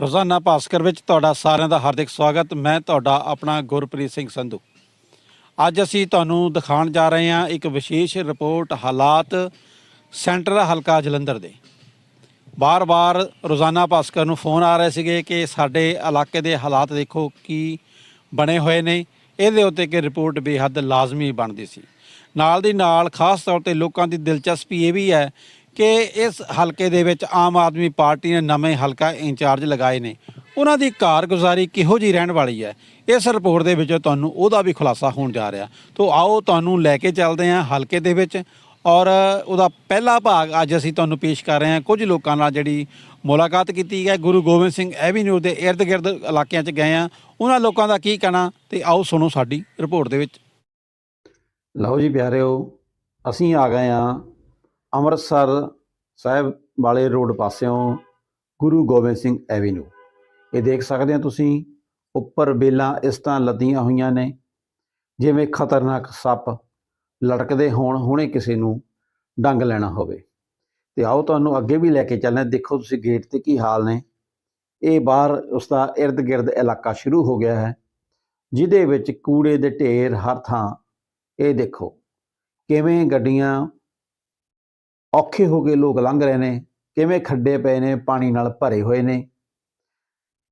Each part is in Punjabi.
ਰੋਜ਼ਾਨਾ ਭਾਸਕਰ ਵਿੱਚ ਤੁਹਾਡਾ ਸਾਰਿਆਂ ਦਾ ਹਾਰਦਿਕ ਸਵਾਗਤ। ਮੈਂ ਤੁਹਾਡਾ ਆਪਣਾ ਗੁਰਪ੍ਰੀਤ ਸਿੰਘ ਸੰਧੂ। ਅੱਜ ਅਸੀਂ ਤੁਹਾਨੂੰ ਦਿਖਾਉਣ ਜਾ ਰਹੇ ਹਾਂ ਇੱਕ ਵਿਸ਼ੇਸ਼ ਰਿਪੋਰਟ ਹਾਲਾਤ ਸੈਂਟਰ ਹਲਕਾ ਜਲੰਧਰ ਦੇ। ਬਾਰ-ਬਾਰ ਰੋਜ਼ਾਨਾ ਭਾਸਕਰ ਨੂੰ ਫੋਨ ਆ ਰਹੇ ਸੀਗੇ ਕਿ ਸਾਡੇ ਇਲਾਕੇ ਦੇ ਹਾਲਾਤ ਦੇਖੋ ਕੀ ਬਣੇ ਹੋਏ ਨੇ। ਇਹਦੇ ਉੱਤੇ ਕਿ ਰਿਪੋਰਟ ਬੇਹੱਦ ਲਾਜ਼ਮੀ ਬਣਦੀ ਸੀ। ਨਾਲ ਦੀ ਨਾਲ ਖਾਸ ਤੌਰ ਤੇ ਲੋਕਾਂ ਦੀ ਦਿਲਚਸਪੀ ਇਹ ਵੀ ਹੈ ਕਿ ਇਸ ਹਲਕੇ ਦੇ ਵਿੱਚ ਆਮ ਆਦਮੀ ਪਾਰਟੀ ਨੇ ਨਵੇਂ ਹਲਕਾ ਇੰਚਾਰਜ ਲਗਾਏ ਨੇ। ਉਹਨਾਂ ਦੀ ਕਾਰਗੁਜ਼ਾਰੀ ਕਿਹੋ ਜੀ ਰਹਿਣ ਵਾਲੀ ਹੈ? ਇਸ ਰਿਪੋਰਟ ਦੇ ਵਿੱਚ ਤੁਹਾਨੂੰ ਉਹਦਾ ਵੀ ਖੁਲਾਸਾ ਹੋਣ ਜਾ ਰਿਹਾ। ਤੋਂ ਆਓ ਤੁਹਾਨੂੰ ਲੈ ਕੇ ਚੱਲਦੇ ਹਾਂ ਹਲਕੇ ਦੇ ਵਿੱਚ ਔਰ ਉਹਦਾ ਪਹਿਲਾ ਭਾਗ ਅੱਜ ਅਸੀਂ ਤੁਹਾਨੂੰ ਪੇਸ਼ ਕਰ ਰਹੇ ਹਾਂ। ਕੁਝ ਲੋਕਾਂ ਨਾਲ ਜਿਹੜੀ ਮੁਲਾਕਾਤ ਕੀਤੀ ਹੈ ਗੁਰੂ ਗੋਬਿੰਦ ਸਿੰਘ ਐਵੀਨਿਊ ਦੇ ਇਰਦ-ਗਿਰਦ ਇਲਾਕਿਆਂ 'ਚ ਗਏ ਆ ਉਹਨਾਂ ਲੋਕਾਂ ਦਾ ਕੀ ਕਹਿਣਾ? ਤੇ ਆਓ ਸੁਣੋ ਸਾਡੀ ਰਿਪੋਰਟ ਦੇ ਵਿੱਚ। ਲਓ ਜੀ ਪਿਆਰਿਓ, ਅਸੀਂ ਆ ਗਏ ਆ ਅੰਮ੍ਰਿਤਸਰ ਸਾਹਿਬ ਵਾਲੇ ਰੋਡ ਪਾਸਿਓਂ ਗੁਰੂ ਗੋਬਿੰਦ ਸਿੰਘ ਐਵੀਨਿਊ। ਇਹ ਦੇਖ ਸਕਦੇ ਹੋ ਤੁਸੀਂ, ਉੱਪਰ ਬੇਲਾਂ ਇਸ ਤਰ੍ਹਾਂ ਲੱਦੀਆਂ ਹੋਈਆਂ ਨੇ, ਜਿਵੇਂ ਖਤਰਨਾਕ ਸੱਪ ਲੜਕਦੇ ਹੋਣ, ਹੁਣੇ ਕਿਸੇ ਨੂੰ ਡੰਗ ਲੈਣਾ ਹੋਵੇ। ਤੇ ਆਓ ਤੁਹਾਨੂੰ ਅੱਗੇ ਵੀ ਲੈ ਕੇ ਚੱਲਦੇ ਦੇਖੋ ਤੁਸੀਂ ਗੇਟ ਤੇ ਕੀ ਹਾਲ ਨੇ। ਇਹ ਬਾਹਰ ਉਸ ਦਾ ਇਰਦ ਗਿਰਦ ਇਲਾਕਾ ਸ਼ੁਰੂ ਹੋ ਗਿਆ ਹੈ, ਜਿਹਦੇ ਵਿੱਚ ਕੂੜੇ ਦੇ ਢੇਰ ਹਰ ਥਾਂ। ਇਹ ਦੇਖੋ, ਕਿਵੇਂ ਗੱਡੀਆਂ ਔਖੇ ਹੋ ਕੇ ਲੋਕ ਲੰਘ ਰਹੇ ਨੇ, ਕਿਵੇਂ ਖੱਡੇ ਪਏ ਨੇ, ਪਾਣੀ ਨਾਲ ਭਰੇ ਹੋਏ ਨੇ।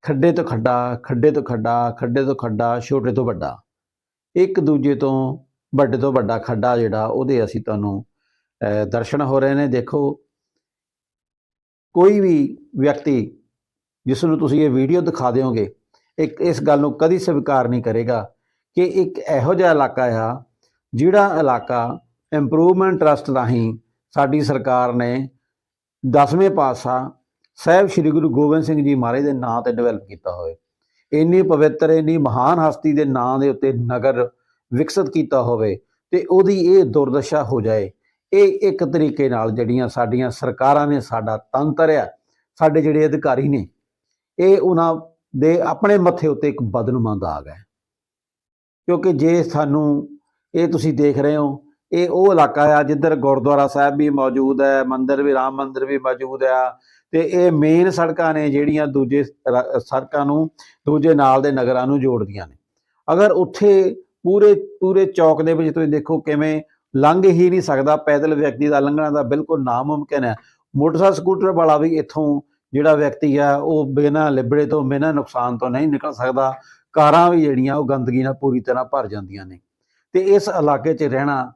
ਖੱਡੇ ਤੋਂ ਖੱਡਾ, ਖੱਡੇ ਤੋਂ ਖੱਡਾ, ਖੱਡੇ ਤੋਂ ਖੱਡਾ, ਛੋਟੇ ਤੋਂ ਵੱਡਾ। ਇੱਕ ਦੂਜੇ ਤੋਂ ਵੱਡੇ ਤੋਂ ਵੱਡਾ ਖੱਡਾ ਜਿਹੜਾ, ਉਹਦੇ ਅਸੀਂ ਤੁਹਾਨੂੰ ਦਰਸ਼ਨ ਹੋ ਰਹੇ ਨੇ। ਦੇਖੋ, ਕੋਈ ਵੀ ਵਿਅਕਤੀ ਜਿਸ ਨੂੰ ਤੁਸੀਂ ਇਹ ਵੀਡੀਓ ਦਿਖਾ ਦਿਓਗੇ, ਇੱਕ ਇਸ ਗੱਲ ਨੂੰ ਕਦੀ ਸਵੀਕਾਰ ਨਹੀਂ ਕਰੇਗਾ ਕਿ ਇੱਕ ਇਹੋ ਜਿਹਾ ਇਲਾਕਾ ਆ, ਜਿਹੜਾ ਇਲਾਕਾ ਇੰਪਰੂਵਮੈਂਟ ਟਰਸਟ ਰਾਹੀਂ ਸਾਡੀ ਸਰਕਾਰ ਨੇ 10ਵੇਂ ਪਾਤਸ਼ਾਹ ਸਾਹਿਬ ਸ੍ਰੀ ਗੁਰੂ ਗੋਬਿੰਦ ਸਿੰਘ ਜੀ ਮਹਾਰਾਜ ਦੇ ਨਾਂ ਤੇ ਡਿਵੈਲਪ ਕੀਤਾ ਹੋਵੇ। ਇੰਨੀ ਪਵਿੱਤਰ, ਇੰਨੀ ਮਹਾਨ ਹਸਤੀ ਦੇ ਨਾਂ ਦੇ ਉੱਤੇ ਨਗਰ ਵਿਕਸਿਤ ਕੀਤਾ ਹੋਵੇ ਤੇ ਉਹਦੀ ਇਹ ਦੁਰਦਸ਼ਾ ਹੋ ਜਾਏ, ਇਹ ਇੱਕ ਤਰੀਕੇ ਨਾਲ ਜਿਹੜੀਆਂ ਸਾਡੀਆਂ ਸਰਕਾਰਾਂ ਨੇ ਸਾਡਾ ਤੰਤਰ ਆ ਸਾਡੇ ਜਿਹੜੇ ਅਧਿਕਾਰੀ ਨੇ, ਇਹ ਉਹਨਾਂ ਦੇ ਆਪਣੇ ਮੱਥੇ ਉੱਤੇ ਇੱਕ ਬਦਨਮੰਦ ਆ ਹੈ। ਕਿਉਂਕਿ ਜੇ ਸਾਨੂੰ ਇਹ ਤੁਸੀਂ ਦੇਖ ਰਹੇ ਹੋ ਇਹ ਉਹ ਇਲਾਕਾ ਆ ਜਿੱਧਰ ਗੁਰਦੁਆਰਾ ਸਾਹਿਬ ਵੀ ਮੌਜੂਦ ਹੈ, ਮੰਦਿਰ ਵੀ, ਰਾਮ ਮੰਦਿਰ ਵੀ ਮੌਜੂਦ ਆ। ਤੇ ਇਹ ਮੇਨ ਸੜਕਾਂ ਨੇ ਜਿਹੜੀਆਂ ਦੂਜੇ ਸੜਕਾਂ ਨੂੰ ਦੂਜੇ ਨਾਲ ਦੇ ਨਗਰਾਂ ਨੂੰ ਜੋੜਦੀਆਂ ਨੇ। ਅਗਰ ਉੱਥੇ ਪੂਰੇ ਪੂਰੇ ਚੌਕ ਦੇ ਵਿੱਚ ਤੁਸੀਂ ਦੇਖੋ ਕਿਵੇਂ ਲੰਘ ਹੀ ਨਹੀਂ ਸਕਦਾ, ਪੈਦਲ ਵਿਅਕਤੀ ਦਾ ਲੰਘਣਾ ਦਾ ਬਿਲਕੁਲ ਨਾਮੁਮਕਿਨ ਹੈ। ਮੋਟਰਸਾਈਕਲ, ਸਕੂਟਰ ਵਾਲਾ ਵੀ ਇੱਥੋਂ ਜਿਹੜਾ ਵਿਅਕਤੀ ਆ, ਉਹ ਬਿਨਾਂ ਲਿਬੜੇ ਤੋਂ, ਬਿਨਾਂ ਨੁਕਸਾਨ ਤੋਂ ਨਹੀਂ ਨਿਕਲ ਸਕਦਾ। ਕਾਰਾਂ ਵੀ ਜਿਹੜੀਆਂ ਉਹ ਗੰਦਗੀ ਨਾਲ ਪੂਰੀ ਤਰ੍ਹਾਂ ਭਰ ਜਾਂਦੀਆਂ ਨੇ। ਤੇ ਇਸ ਇਲਾਕੇ 'ਚ ਰਹਿਣਾ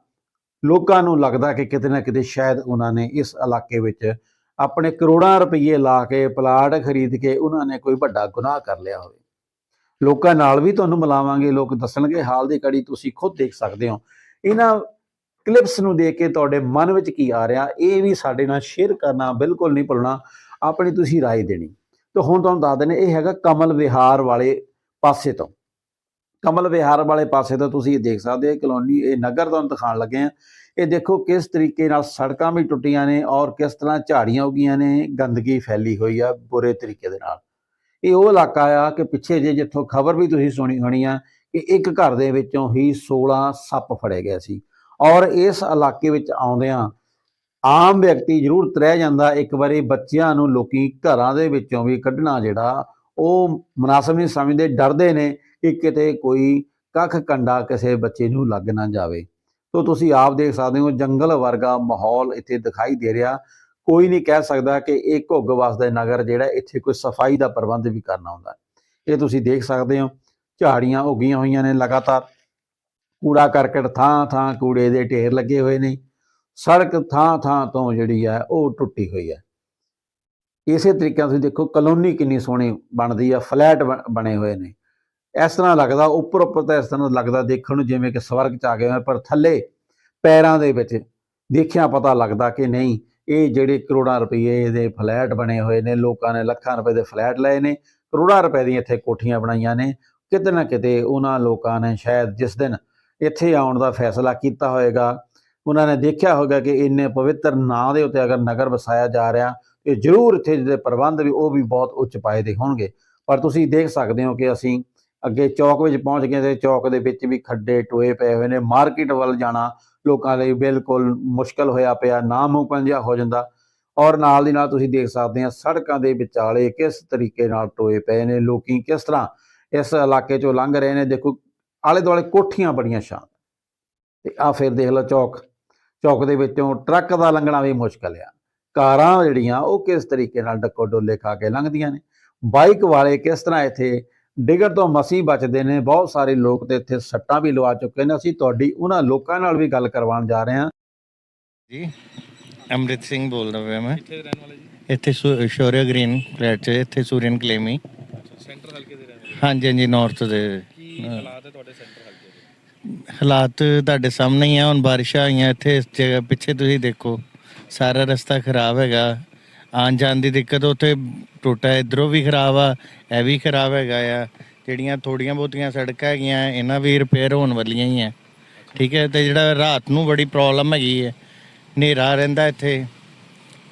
ਲੋਕਾਂ ਨੂੰ ਲੱਗਦਾ ਕਿ ਕਿਤੇ ਨਾ ਕਿਤੇ ਸ਼ਾਇਦ ਉਹਨਾਂ ਨੇ ਇਸ ਇਲਾਕੇ ਵਿੱਚ ਆਪਣੇ ਕਰੋੜਾਂ ਰੁਪਏ ਲਾ ਕੇ ਪਲਾਟ ਖਰੀਦ ਕੇ ਉਹਨਾਂ ਨੇ ਕੋਈ ਵੱਡਾ ਗੁਨਾਹ ਕਰ ਲਿਆ ਹੋਵੇ ਲੋਕਾਂ ਨਾਲ ਵੀ ਤੁਹਾਨੂੰ ਮਿਲਾਵਾਂਗੇ ਲੋਕ ਦੱਸਣਗੇ ਹਾਲ ਦੀ ਕੜੀ ਤੁਸੀਂ ਖੁਦ ਦੇਖ ਸਕਦੇ ਹੋ ਇਹਨਾਂ ਕਲਿੱਪਸ ਨੂੰ ਦੇਖ ਕੇ ਤੁਹਾਡੇ ਮਨ ਵਿੱਚ ਕੀ ਆ ਰਿਹਾ ਇਹ ਵੀ ਸਾਡੇ ਨਾਲ ਸ਼ੇਅਰ ਕਰਨਾ ਬਿਲਕੁਲ ਨਹੀਂ ਭੁੱਲਣਾ ਆਪਣੀ ਤੁਸੀਂ رائے ਦੇਣੀ ਤੇ ਹੁਣ ਤੁਹਾਨੂੰ ਦੱਸ ਦਿੰਦੇ ਇਹ ਹੈਗਾ ਕਮਲ ਵਿਹਾਰ ਵਾਲੇ ਪਾਸੇ ਤੋਂ ਕਮਲ ਵਿਹਾਰ ਵਾਲੇ ਪਾਸੇ ਤੋਂ ਤੁਸੀਂ ਇਹ ਦੇਖ ਸਕਦੇ ਹੋ, ਇਹ ਕਲੋਨੀ, ਇਹ ਨਗਰ ਤੁਹਾਨੂੰ ਦਿਖਾਉਣ ਲੱਗੇ ਆ ਇਹ ਦੇਖੋ ਕਿਸ ਤਰੀਕੇ ਨਾਲ ਸੜਕਾਂ ਵੀ ਟੁੱਟੀਆਂ ਨੇ ਔਰ ਕਿਸ ਤਰ੍ਹਾਂ ਝਾੜੀਆਂ ਉਗੀਆਂ ਨੇ, ਗੰਦਗੀ ਫੈਲੀ ਹੋਈ ਆ ਬੁਰੇ ਤਰੀਕੇ ਦੇ ਨਾਲ। ਇਹ ਉਹ ਇਲਾਕਾ ਆ ਕਿ ਪਿੱਛੇ ਜੇ ਜਿੱਥੋਂ ਖਬਰ ਵੀ ਤੁਸੀਂ ਸੁਣੀ ਹੋਣੀ ਆ ਕਿ ਇੱਕ ਘਰ ਦੇ ਵਿੱਚੋਂ ਹੀ 16 ਸੱਪ ਫੜੇ ਗਏ ਸੀ। ਔਰ ਇਸ ਇਲਾਕੇ ਵਿੱਚ ਆਉਂਦਿਆਂ ਆਮ ਵਿਅਕਤੀ ਜ਼ਰੂਰ ਤਰਹਿ ਜਾਂਦਾ, ਇੱਕ ਵਾਰੀ ਬੱਚਿਆਂ ਨੂੰ ਲੋਕੀ ਘਰਾਂ ਦੇ ਵਿੱਚੋਂ ਵੀ ਕੱਢਣਾ ਜਿਹੜਾ ਉਹ ਮਨਾਸਬ ਨਹੀਂ ਸਮਝਦੇ, ਡਰਦੇ ਨੇ। ਕਿ ਕਿਤੇ ਕੋਈ ਕੱਖ ਕੰਡਾ ਕਿਸੇ ਬੱਚੇ ਨੂੰ ਲੱਗ ਨਾ ਜਾਵੇ। ਤੋ ਤੁਸੀਂ ਆਪ ਦੇਖ ਸਕਦੇ ਹੋ, ਜੰਗਲ ਵਰਗਾ ਮਾਹੌਲ ਇੱਥੇ ਦਿਖਾਈ ਦੇ ਰਿਹਾ। ਕੋਈ ਨਹੀਂ ਕਹਿ ਸਕਦਾ ਕਿ ਇਹ ਘੁੱਗ ਵਸਦਾ ਨਗਰ ਜਿਹੜਾ ਇੱਥੇ ਕੋਈ ਸਫ਼ਾਈ ਦਾ ਪ੍ਰਬੰਧ ਵੀ ਕਰਨਾ ਹੁੰਦਾ। ਇਹ ਤੁਸੀਂ ਦੇਖ ਸਕਦੇ ਹੋ, ਝਾੜੀਆਂ ਉੱਗੀਆਂ ਹੋਈਆਂ ਨੇ ਲਗਾਤਾਰ। ਕੂੜਾ ਕਰਕਟ ਥਾਂ ਥਾਂ ਕੂੜੇ ਦੇ ਢੇਰ ਲੱਗੇ ਹੋਏ ਨੇ। ਸੜਕ ਥਾਂ ਥਾਂ ਤੋਂ ਜਿਹੜੀ ਹੈ ਉਹ ਟੁੱਟੀ ਹੋਈ ਹੈ ਇਸੇ ਤਰੀਕੇ ਨਾਲ ਤੁਸੀਂ ਦੇਖੋ, ਕਲੋਨੀ ਕਿੰਨੀ ਸੋਹਣੀ ਬਣਦੀ ਆ, ਫਲੈਟ ਬਣ- ਬਣੇ ਹੋਏ ਨੇ। ਇਸ ਤਰ੍ਹਾਂ ਲੱਗਦਾ, ਉੱਪਰ ਉੱਪਰ ਤਾਂ ਇਸ ਤਰ੍ਹਾਂ ਲੱਗਦਾ ਦੇਖਣ ਨੂੰ ਜਿਵੇਂ ਕਿ ਸਵਰਗ ਚ ਆ ਗਏ ਹੋਣ, ਪਰ ਥੱਲੇ ਪੈਰਾਂ ਦੇ ਵਿੱਚ ਦੇਖਿਆ ਪਤਾ ਲੱਗਦਾ ਕਿ ਨਹੀਂ, ਇਹ ਜਿਹੜੇ ਕਰੋੜਾਂ ਰੁਪਏ ਦੇ ਫਲੈਟ ਬਣੇ ਹੋਏ ਨੇ, ਲੋਕਾਂ ਨੇ ਲੱਖਾਂ ਰੁਪਏ ਦੇ ਫਲੈਟ ਲਏ ਨੇ, ਕਰੋੜਾਂ ਰੁਪਏ ਦੀਆਂ ਇੱਥੇ ਕੋਠੀਆਂ ਬਣਾਈਆਂ ਨੇ, ਕਿਤੇ ਨਾ ਕਿਤੇ ਉਹਨਾਂ ਲੋਕਾਂ ਨੇ ਸ਼ਾਇਦ ਜਿਸ ਦਿਨ ਇੱਥੇ ਆਉਣ ਦਾ ਫੈਸਲਾ ਕੀਤਾ ਹੋਵੇਗਾ ਉਹਨਾਂ ਨੇ ਦੇਖਿਆ ਹੋਵੇਗਾ ਕਿ ਇੰਨੇ ਪਵਿੱਤਰ ਨਾਂ ਦੇ ਉੱਤੇ ਅਗਰ ਨਗਰ ਵਸਾਇਆ ਜਾ ਰਿਹਾ, ਤੇ ਜ਼ਰੂਰ ਇੱਥੇ ਜਿਹੜੇ ਪ੍ਰਬੰਧ ਵੀ ਉਹ ਵੀ ਬਹੁਤ ਉੱਚ ਪਾਏ ਦੇ ਹੋਣਗੇ। ਪਰ ਤੁਸੀਂ ਦੇਖ ਸਕਦੇ ਹੋ ਕਿ ਅਸੀਂ ਅੱਗੇ ਚੌਕ ਵਿੱਚ ਪਹੁੰਚ ਗਏ ਤੇ ਚੌਕ ਦੇ ਵਿੱਚ ਵੀ ਖੱਡੇ ਟੋਏ ਪਏ ਹੋਏ ਨੇ। ਮਾਰਕੀਟ ਵੱਲ ਜਾਣਾ ਲੋਕਾਂ ਲਈ ਬਿਲਕੁਲ ਮੁਸ਼ਕਲ ਹੋਇਆ ਪਿਆ ਨਾਮੁਮਕਿਨ ਜਿਹਾ ਹੋ ਜਾਂਦਾ। ਔਰ ਨਾਲ ਦੀ ਨਾਲ ਤੁਸੀਂ ਦੇਖ ਸਕਦੇ ਆ, ਸੜਕਾਂ ਦੇ ਵਿਚਾਲੇ ਕਿਸ ਤਰੀਕੇ ਨਾਲ ਟੋਏ ਪਏ ਨੇ, ਲੋਕੀ ਕਿਸ ਤਰ੍ਹਾਂ ਇਸ ਇਲਾਕੇ ਚੋਂ ਲੰਘ ਰਹੇ ਨੇ। ਦੇਖੋ, ਆਲੇ ਦੁਆਲੇ ਕੋਠੀਆਂ ਬੜੀਆਂ ਸ਼ਾਨ। ਤੇ ਆ ਫਿਰ ਦੇਖ ਲਓ ਚੌਕ। ਚੌਕ ਦੇ ਵਿੱਚੋਂ ਟਰੱਕ ਦਾ ਲੰਘਣਾ ਵੀ ਮੁਸ਼ਕਲ ਆ। ਕਾਰਾਂ ਜਿਹੜੀਆਂ, ਉਹ ਕਿਸ ਤਰੀਕੇ ਨਾਲ ਡੱਕੋ ਡੋਲੇ ਖਾ ਕੇ ਲੰਘਦੀਆਂ ਨੇ। ਬਾਈਕ ਵਾਲੇ ਕਿਸ ਤਰ੍ਹਾਂ ਇੱਥੇ ਡਿੱਗਣ ਤੋਂ ਮਸੀਂ ਬਚਦੇ ਨੇ ਬਹੁਤ ਸਾਰੇ ਲੋਕ ਤੇ ਇੱਥੇ ਸੱਟਾਂ ਵੀ ਲਵਾ ਚੁੱਕੇ ਨੇ। ਅਸੀਂ ਤੁਹਾਡੀ ਉਹਨਾਂ ਲੋਕਾਂ ਨਾਲ ਵੀ ਗੱਲ ਕਰਵਾਉਣ ਜਾ ਰਹੇ ਹਾਂ। ਜੀ ਅੰਮ੍ਰਿਤ ਸਿੰਘ ਬੋਲਦਾ ਪਿਆ ਮੈਂ। ਕਿੱਥੇ ਰਹਿਣ ਵਾਲੇ ਜੀ ਇੱਥੇ ਸੁ- ਸ਼ੌਰਯ ਗ੍ਰੀਨ ਫਲੈਟ 'ਚ ਇੱਥੇ ਸੂਰੀਅਨ ਕਲੇਮੀ। ਸੈਂਟਰ ਹਲਕੇ ਦੇ ਰਹਿਣ ਵਾਲੇ। ਹਾਂਜੀ ਹਾਂਜੀ ਨਾਰਥ ਦੇ। ਕੀ ਹਾਲਾਤ ਹੈ ਤੁਹਾਡੇ ਸੈਂਟਰ ਹਲਕੇ ਦੇ? ਹਾਲਾਤ ਤੁਹਾਡੇ ਸਾਹਮਣੇ ਹੀ ਆ ਹੁਣ ਬਾਰਿਸ਼ਾਂ ਆਈਆਂ ਇੱਥੇ ਇਸ ਜਗ੍ਹਾ ਪਿੱਛੇ ਤੁਸੀਂ ਦੇਖੋ ਸਾਰਾ ਰਸਤਾ ਖਰਾਬ ਹੈਗਾ। ਆਉਣ ਜਾਣ ਦੀ ਦਿੱਕਤ ਉੱਥੇ ਟੋਟਾ ਇਧਰੋਂ ਵੀ ਖਰਾਬ ਆ, ਇਹ ਵੀ ਖਰਾਬ ਹੈਗਾ ਆ। ਜਿਹੜੀਆਂ ਥੋੜੀਆਂ ਬਹੁਤੀਆਂ ਸੜਕਾਂ ਹੈਗੀਆਂ, ਇਹਨਾਂ ਵੀ ਰਿਪੇਅਰ ਹੋਣ ਵਾਲੀਆਂ ਹੀ ਆ। ਠੀਕ ਹੈ, ਤੇ ਜਿਹੜਾ ਰਾਤ ਨੂੰ ਬੜੀ ਪ੍ਰੋਬਲਮ ਹੈਗੀ ਹੈ ਹਨੇਰਾ ਰਹਿੰਦਾ ਇੱਥੇ।